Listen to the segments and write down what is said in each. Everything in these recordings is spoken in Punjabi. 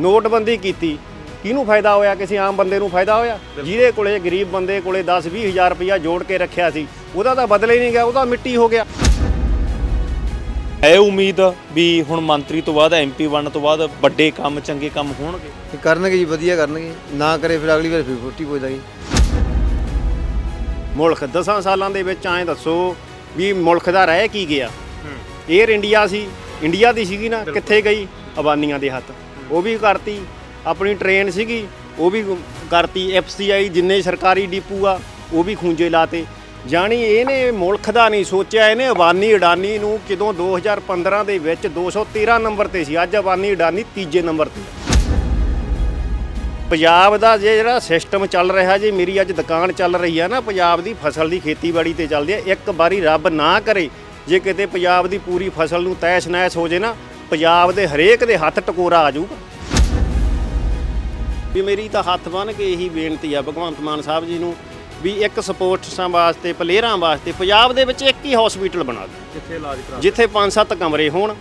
ਨੋਟਬੰਦੀ ਕੀਤੀ। ਕਿਹਨੂੰ ਫਾਇਦਾ ਹੋਇਆ? ਕਿਸੇ ਆਮ ਬੰਦੇ ਨੂੰ ਫਾਇਦਾ ਹੋਇਆ? ਜਿਹਦੇ ਕੋਲੇ ਗਰੀਬ ਬੰਦੇ ਕੋਲੇ 10 20 ਹਜ਼ਾਰ ਰੁਪਇਆ ਜੋੜ ਕੇ ਰੱਖਿਆ ਸੀ ਉਹਦਾ ਤਾਂ ਬਦਲੇ ਹੀ ਨਹੀਂ ਗਿਆ ਉਹਦਾ ਮਿੱਟੀ ਹੋ ਗਿਆ। ਹੈ ਉਮੀਦ ਵੀ ਹੁਣ ਮੰਤਰੀ ਤੋਂ ਬਾਅਦ ਐਮਪੀ ਬਣਨ ਤੋਂ ਬਾਅਦ ਵੱਡੇ ਕੰਮ ਚੰਗੇ ਕੰਮ ਹੋਣਗੇ। ਇਹ ਕਰਨਗੇ ਜੀ ਵਧੀਆ ਕਰਨਗੇ। ਨਾ ਕਰੇ ਫਿਰ ਅਗਲੀ ਵਾਰ ਫਿਰ ਫੁੱਟੀ ਪੁੱਜਦਾਗੀ ਮੁਲਕ 10 ਸਾਲਾਂ ਦੇ ਵਿੱਚ ਐਂ ਦੱਸੋ ਵੀ ਮੁਲਕ ਦਾ ਰਹਿ ਕੀ ਗਿਆ। 에ਅਰ ਇੰਡੀਆ ਸੀ। ਇੰਡੀਆ ਦੀ ਸੀਗੀ ਨਾ ਕਿੱਥੇ ਗਈ? ਅਬਾਨੀਆਂ ਦੇ ਹੱਥ। ਉਹ ਵੀ ਕਰਤੀ, ਆਪਣੀ ਟ੍ਰੇਨ ਸੀਗੀ, ਉਹ ਵੀ ਕਰਤੀ ਐਫਸੀਆਈ ਜਿੰਨੇ ਸਰਕਾਰੀ ਡਿਪੂ ਆ, ਉਹ ਵੀ ਖੂੰਜੇ ਲਾਤੇ। ਜਾਣੀ ਇਹਨੇ ਮੁਲਕ ਦਾ ਨਹੀਂ ਸੋਚਿਆ, ਇਹਨੇ ਅਬਾਨੀ ਅਡਾਨੀ ਨੂੰ ਕਿਦੋਂ 2015 ਦੇ ਵਿੱਚ 213 ਨੰਬਰ ਤੇ ਸੀ, ਅੱਜ ਅਬਾਨੀ ਅਡਾਨੀ ਤੀਜੇ ਨੰਬਰ ਤੇ। ਪੰਜਾਬ ਦਾ ਜੇ ਜਿਹੜਾ ਸਿਸਟਮ ਚੱਲ ਰਿਹਾ, ਜੀ ਮੇਰੀ ਅੱਜ ਦੁਕਾਨ ਚੱਲ ਰਹੀ ਆ ਨਾ, ਪੰਜਾਬ ਦੀ ਫਸਲ ਦੀ ਖੇਤੀਬਾੜੀ ਤੇ ਚੱਲਦੀ ਹੈ ਇੱਕ ਵਾਰੀ ਰੱਬ ਨਾ ਕਰੇ, ਜੇ ਕਿਤੇ ਪੰਜਾਬ ਦੀ ਪੂਰੀ ਫਸਲ ਨੂੰ ਤੈਸ਼ ਨੈਸ਼ ਹੋ ਜੇ ਨਾ ਪੰਜਾਬ ਦੇ ਹਰੇਕ ਦੇ ਹੱਥ ਟਕੋਰਾ ਆ ਜਾਊਗਾ। ਵੀ ਮੇਰੀ ਤਾਂ ਹੱਥ ਬੰਨ ਕੇ ਇਹੀ ਬੇਨਤੀ ਆ ਭਗਵੰਤ ਮਾਨ ਸਾਹਿਬ ਜੀ ਨੂੰ ਵੀ ਇੱਕ ਸਪੋਰਟਸਾਂ ਵਾਸਤੇ ਪਲੇਅਰਾਂ ਵਾਸਤੇ ਪੰਜਾਬ ਦੇ ਵਿੱਚ ਇੱਕ ਹੀ ਹਸਪੀਟਲ ਬਣਾ ਦਿਓ। ਕਿੱਥੇ ਇਲਾਜ ਕਰਾ ਜਿੱਥੇ 5-7 ਕਮਰੇ ਹੋਣ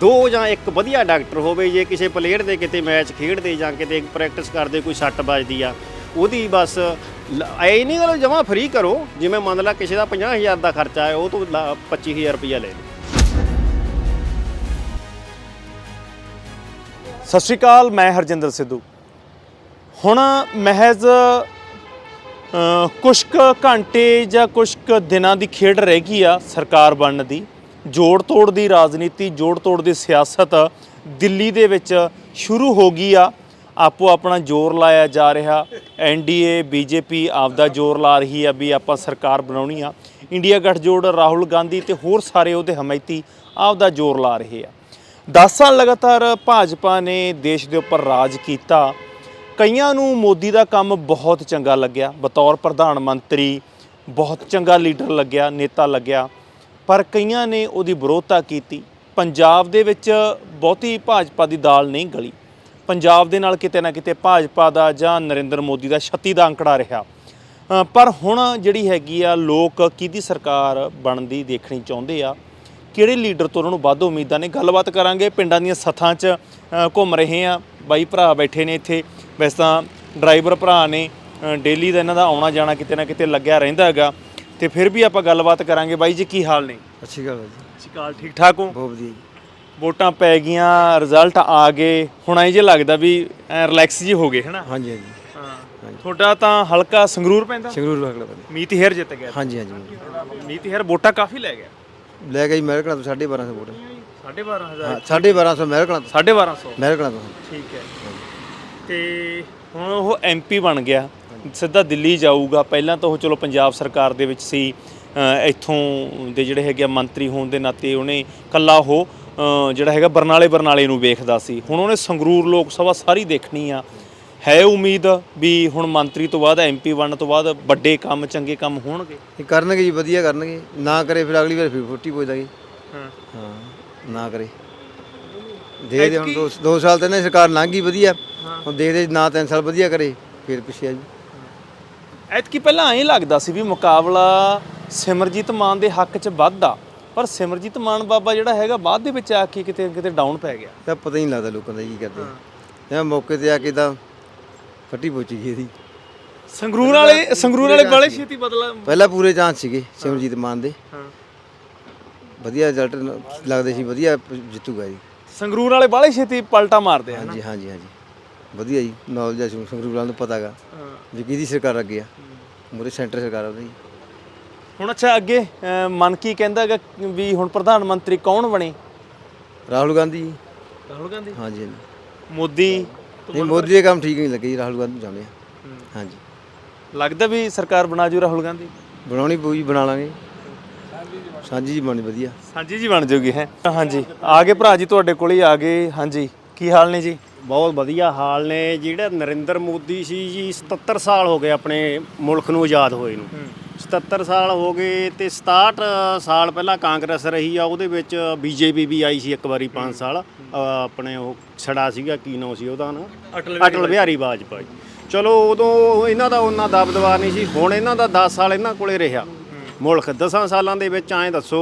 ਦੋ ਜਾਂ ਇੱਕ ਵਧੀਆ ਡਾਕਟਰ ਹੋਵੇ ਜੇ ਕਿਸੇ ਪਲੇਅਰ ਦੇ ਕਿਤੇ ਮੈਚ ਖੇਡਦੇ ਜਾਂ ਕਿਤੇ ਪ੍ਰੈਕਟਿਸ ਕਰਦੇ ਕੋਈ ਸੱਟ ਵੱਜਦੀ ਆ ਉਹਦੀ ਬਸ ਐ ਨਹੀਂ ਗੱਲ ਜਮਾ ਫ੍ਰੀ ਕਰੋ ਜਿਵੇਂ ਮੰਨ ਲਾ ਕਿਸੇ ਦਾ 50000 ਦਾ ਖਰਚਾ ਹੈ ਉਹ ਤੋਂ ਲਾ- 25000 ਰੁਪਇਆ ਲੈ ਲਓ। ਸਤਿ ਸ਼੍ਰੀ ਅਕਾਲ ਮੈਂ ਹਰਜਿੰਦਰ ਸਿੱਧੂ। ਹੁਣ ਮਹਿਜ਼ ਅ, ਕੁਛ ਕੁ ਘੰਟੇ ਜਾਂ ਕੁਛ ਕੁ ਦਿਨਾਂ ਦੀ ਖੇਡ ਰਹਿ ਗਈ ਆ ਸਰਕਾਰ ਬਣਨ ਦੀ। ਜੋੜ ਤੋੜ ਦੀ ਰਾਜਨੀਤੀ ਜੋੜ ਤੋੜ ਦੀ ਸਿਆਸਤ ਦਿੱਲੀ ਦੇ ਵਿੱਚ ਸ਼ੁਰੂ ਹੋ ਗਈ ਆ। ਆਪੋ ਆਪਣਾ ਜ਼ੋਰ ਲਾਇਆ ਜਾ ਰਿਹਾ। ਐਨਡੀਏ ਬੀਜੇਪੀ ਆਪਦਾ ਜ਼ੋਰ ਲਾ ਰਹੀ ਆ ਵੀ ਆਪਾਂ ਸਰਕਾਰ ਬਣਾਉਣੀ ਆ। ਇੰਡੀਆ ਗੱਠਜੋੜ ਰਾਹੁਲ ਗਾਂਧੀ ਤੇ ਹੋਰ ਸਾਰੇ ਉਹਦੇ ਹਮਾਇਤੀ ਆਪਦਾ ਜ਼ੋਰ ਲਾ ਰਹੇ ਆ। 10 ਸਾਲ ਲਗਾਤਾਰ ਭਾਜਪਾ ਨੇ ਦੇਸ਼ ਦੇ ਉੱਪਰ ਰਾਜ ਕੀਤਾ। ਕਈਆਂ ਨੂੰ ਮੋਦੀ ਦਾ ਕੰਮ ਬਹੁਤ ਚੰਗਾ ਲੱਗਿਆ। ਬਤੌਰ ਪ੍ਰਧਾਨ ਮੰਤਰੀ ਬਹੁਤ ਚੰਗਾ ਲੀਡਰ ਲੱਗਿਆ, ਨੇਤਾ ਲੱਗਿਆ। ਪਰ ਕਈਆਂ ਨੇ ਉਹਦੀ ਵਿਰੋਧਤਾ ਕੀਤੀ। ਪੰਜਾਬ ਦੇ ਵਿੱਚ ਬਹੁਤੀ ਭਾਜਪਾ ਦੀ ਦਾਲ ਨਹੀਂ ਗਲੀ। ਪੰਜਾਬ ਦੇ ਨਾਲ ਕਿਤੇ ਨਾ ਕਿਤੇ ਭਾਜਪਾ ਦਾ ਜਾਂ ਨਰਿੰਦਰ ਮੋਦੀ ਦਾ 36 ਦਾ ਅੰਕੜਾ ਰਿਹਾ। ਪਰ ਹੁਣ ਜਿਹੜੀ ਹੈਗੀ ਆ ਲੋਕ ਕਿਹਦੀ ਸਰਕਾਰ ਬਣਦੀ ਦੇਖਣੀ ਚਾਹੁੰਦੇ ਆ ਕਿਹੜੇ ਲੀਡਰ ਤੋਂ ਉਹਨਾਂ ਨੂੰ ਵੱਧ ਉਮੀਦਾਂ ਨੇ? ਗੱਲਬਾਤ ਕਰਾਂਗੇ। ਪਿੰਡਾਂ ਦੀਆਂ ਸੱਥਾਂ 'ਚ ਘੁੰਮ ਰਹੇ ਆ ਬਾਈ ਭਰਾ ਬੈਠੇ ਨੇ ਇੱਥੇ। ਵੈਸੇ ਤਾਂ ਡਰਾਈਵਰ ਭਰਾ ਨੇ। ਡੇਲੀ ਦਾ ਇਹਨਾਂ ਦਾ ਆਉਣਾ ਜਾਣਾ ਕਿਤੇ ਨਾ ਕਿਤੇ ਲੱਗਿਆ ਰਹਿੰਦਾ ਹੈਗਾ। ਤੇ ਫਿਰ ਵੀ ਆਪਾਂ ਗੱਲਬਾਤ ਕਰਾਂਗੇ। ਬਾਈ ਜੀ ਕੀ ਹਾਲ ਨੇ? ਅੱਛੀ ਗੱਲ ਹੈ ਜੀ। ਸ਼ਿਕਾਲ ਠੀਕ ਠਾਕ ਹੋ? ਬਹੁਤ ਵਧੀਆ ਜੀ। ਵੋਟਾਂ ਪੈ ਗਈਆਂ ਰਿਜ਼ਲਟ ਆ ਗਏ। ਹੁਣ ਐਂ ਜੇ ਲੱਗਦਾ ਵੀ ਰਿਲੈਕਸ ਜੀ ਹੋ ਗਏ ਹਨਾ? ਹਾਂਜੀ ਹਾਂਜੀ। ਹਾਂ। ਤੁਹਾਡਾ ਤਾਂ ਹਲਕਾ ਸੰਗਰੂਰ ਪੈਂਦਾ? ਸੰਗਰੂਰ ਬੰਦੇ ਮੀਤ ਹੇਰ ਜਿੱਤ ਗਿਆ। ਹਾਂਜੀ ਹਾਂਜੀ। ਮੀਤ ਹੇਰ ਵੋਟਾਂ ਕਾਫੀ ਲੈ ਗਿਆ। ਲੈ ਗਈ ਮਹਿਰਕਣਾ ਤੋਂ 1250 ਵੋਟ 12500 ਹਾਂ 1250 ਮਹਿਰਕਣਾ ਤੋਂ। 1250 ਮਹਿਰਕਣਾ ਤੋਂ ਠੀਕ ਹੈ। ਤੇ ਹੁਣ ਉਹ ਐਮਪੀ ਬਣ ਗਿਆ। ਸਿੱਧਾ ਦਿੱਲੀ ਜਾਊਗਾ। ਪਹਿਲਾਂ ਤਾਂ ਉਹ ਚਲੋ ਪੰਜਾਬ ਸਰਕਾਰ ਦੇ ਵਿੱਚ ਸੀ। ਇੱਥੋਂ ਦੇ ਜਿਹੜੇ ਹੈਗੇ ਆ ਮੰਤਰੀ ਹੋਣ ਦੇ ਨਾਤੇ ਉਹਨੇ ਕੱਲਾ ਉਹ ਜਿਹੜਾ ਹੈਗਾ ਬਰਨਾਲੇ ਬਰਨਾਲੇ ਨੂੰ ਵੇਖਦਾ ਸੀ। ਹੁਣ ਉਹਨੇ ਸੰਗਰੂਰ ਲੋਕ ਸਭਾ ਸਾਰੀ ਦੇਖਣੀ ਆ। ਹੈ ਉਮੀਦ ਵੀ ਹੁਣ ਮੰਤਰੀ ਤੋਂ ਬਾਅਦ ਐਮਪੀ ਬਣਨ ਤੋਂ ਬਾਅਦ ਵੱਡੇ ਕੰਮ ਚੰਗੇ ਕੰਮ ਹੋਣਗੇ? ਇਹ ਕਰਨਗੇ ਜੀ ਵਧੀਆ ਕਰਨਗੇ। ਨਾ ਕਰੇ ਫਿਰ ਅਗਲੀ ਵਾਰ ਫਿਰ ਫੁੱਟੀ ਪੁੱਜਦਾਗੀ ਹਾਂ। ਹਾਂ ਨਾ ਕਰੇ। ਦੇ ਦੇ ਹੁਣ 2 ਸਾਲ ਤੇ ਨਾ ਸਰਕਾਰ ਲੰਘ ਗਈ ਵਧੀਆ। ਹੁਣ ਦੇਖਦੇ ਨਾ 3 ਸਾਲ ਵਧੀਆ ਕਰੇ ਫਿਰ ਪਿੱਛੇ ਆ ਜੀ। ਐਤਕੀ ਪਹਿਲਾਂ ਐਂ ਲੱਗਦਾ ਸੀ ਵੀ ਮੁਕਾਬਲਾ ਸਿਮਰਜੀਤ ਮਾਨ ਦੇ ਹੱਕ 'ਚ ਵੱਧਦਾ ਪਰ ਸਿਮਰਜੀਤ ਮਾਨ ਬਾਬਾ ਜਿਹੜਾ ਹੈਗਾ ਬਾਅਦ ਦੇ ਵਿੱਚ ਆ ਕੇ ਕਿਤੇ ਕਿਤੇ ਡਾਊਨ ਪੈ ਗਿਆ। ਤਾਂ ਪਤਾ ਹੀ ਨਹੀਂ ਲੱਗਦਾ ਲੋਕਾਂ ਦਾ ਕੀ ਕਰਦੇ ਜਾਂ ਮੌਕੇ ਤੇ ਆ ਕੇ ਤਾਂ ਫੱਟੀ ਪੋਚੀ ਗਈ ਇਹਦੀ। ਸੰਗਰੂਰ ਵਾਲੇ ਸੰਗਰੂਰ ਵਾਲੇ ਬੜੇ ਛੇਤੀ ਬਦਲਾ ਪਹਿਲਾਂ ਪੂਰੇ ਚਾਂਸ ਸੀਗੇ ਸਿਮਰਜੀਤ ਮਾਨ ਦੇ। ਹਾਂ। ਵਧੀਆ ਰਿਜ਼ਲਟ ਲੱਗਦੇ ਸੀ ਵਧੀਆ ਜਿੱਤੂਗਾ ਜੀ। ਸੰਗਰੂਰ ਵਾਲੇ ਬਾਲੇ ਛੇਤੀ ਪਲਟਾ ਮਾਰਦੇ ਆ ਹਾਂਜੀ ਹਾਂਜੀ ਹਾਂਜੀ। ਵਧੀਆ ਜੀ ਨੌਲੇਜ ਆ ਸੰਗਰੂਰ ਵਾਲਿਆਂ ਨੂੰ ਪਤਾਗਾ ਵੀ ਕਿਹਦੀ ਸਰਕਾਰ ਅੱਗੇ ਆ। ਮੂਰੇ ਸੈਂਟਰ ਸਰਕਾਰ ਆ ਉਹਦੀ। ਹੁਣ ਅੱਛਾ ਅੱਗੇ ਮਨ ਕੀ ਕਹਿੰਦਾ ਹੈਗਾ ਵੀ ਹੁਣ ਪ੍ਰਧਾਨ ਮੰਤਰੀ ਕੌਣ ਬਣੇ? ਰਾਹੁਲ ਗਾਂਧੀ ਜੀ। ਰਾਹੁਲ ਗਾਂਧੀ? ਹਾਂਜੀ ਹਾਂਜੀ। ਮੋਦੀ? ਨਹੀਂ ਮੋਦੀ ਦੇ ਕੰਮ ਠੀਕ ਨਹੀਂ ਲੱਗੇ ਜੀ ਰਾਹੁਲ ਗਾਂਧੀ ਨੂੰ ਚਾਹੁੰਦੇ ਆ। ਹਾਂਜੀ। ਲੱਗਦਾ ਵੀ ਸਰਕਾਰ ਬਣਾ ਜੂ ਰਾਹੁਲ ਗਾਂਧੀ? ਬਣਾਉਣੀ ਪਊ ਜੀ ਬਣਾ ਲਾਂਗੇ। ਸਾਂਝੀ ਜੀ ਬਣੀ ਵਧੀਆ। ਹਾਂਜੀ ਜੀ ਬਣ ਜੂਗੀ ਹੈ। ਹਾਂਜੀ। ਆ ਗਏ ਭਰਾ ਜੀ ਤੁਹਾਡੇ ਕੋਲ ਹੀ ਆ ਗਏ। ਹਾਂਜੀ। ਕੀ ਹਾਲ ਨੇ ਜੀ? ਬਹੁਤ ਵਧੀਆ ਹਾਲ ਨੇ ਜਿਹੜਾ ਨਰਿੰਦਰ ਮੋਦੀ ਸੀ ਜੀ 77 ਸਾਲ ਹੋ ਗਏ ਆਪਣੇ ਮੁਲਕ ਨੂੰ ਆਜ਼ਾਦ ਹੋਏ ਨੂੰ। 77 ਸਾਲ ਹੋ ਗਏ ਤੇ 67 ਸਾਲ ਪਹਿਲਾਂ ਕਾਂਗਰਸ ਰਹੀ ਆ ਉਹਦੇ ਵਿੱਚ ਬੀਜੇਪੀ ਵੀ ਆਈ ਸੀ ਇੱਕ ਵਾਰੀ 5 ਸਾਲ। ਆਪਣੇ ਉਹ ਛੜਾ ਸੀਗਾ ਕੀ ਨਾਂ ਸੀ ਉਹਦਾ ਨਾ? ਅਟਲ ਬਿਹਾਰੀ ਵਾਜਪਾਈ। ਚਲੋ ਉਦੋਂ ਇਹਨਾਂ ਦਾ ਉਹਨਾਂ ਦਬਦਬਾ ਨਹੀਂ ਸੀ ਹੁਣ ਇਹਨਾਂ ਦਾ 10 ਸਾਲ ਇਹਨਾਂ ਕੋਲੇ ਰਿਹਾ। ਮੁਲਕ 10 ਸਾਲਾਂ ਦੇ ਵਿੱਚ ਐਂ ਦੱਸੋ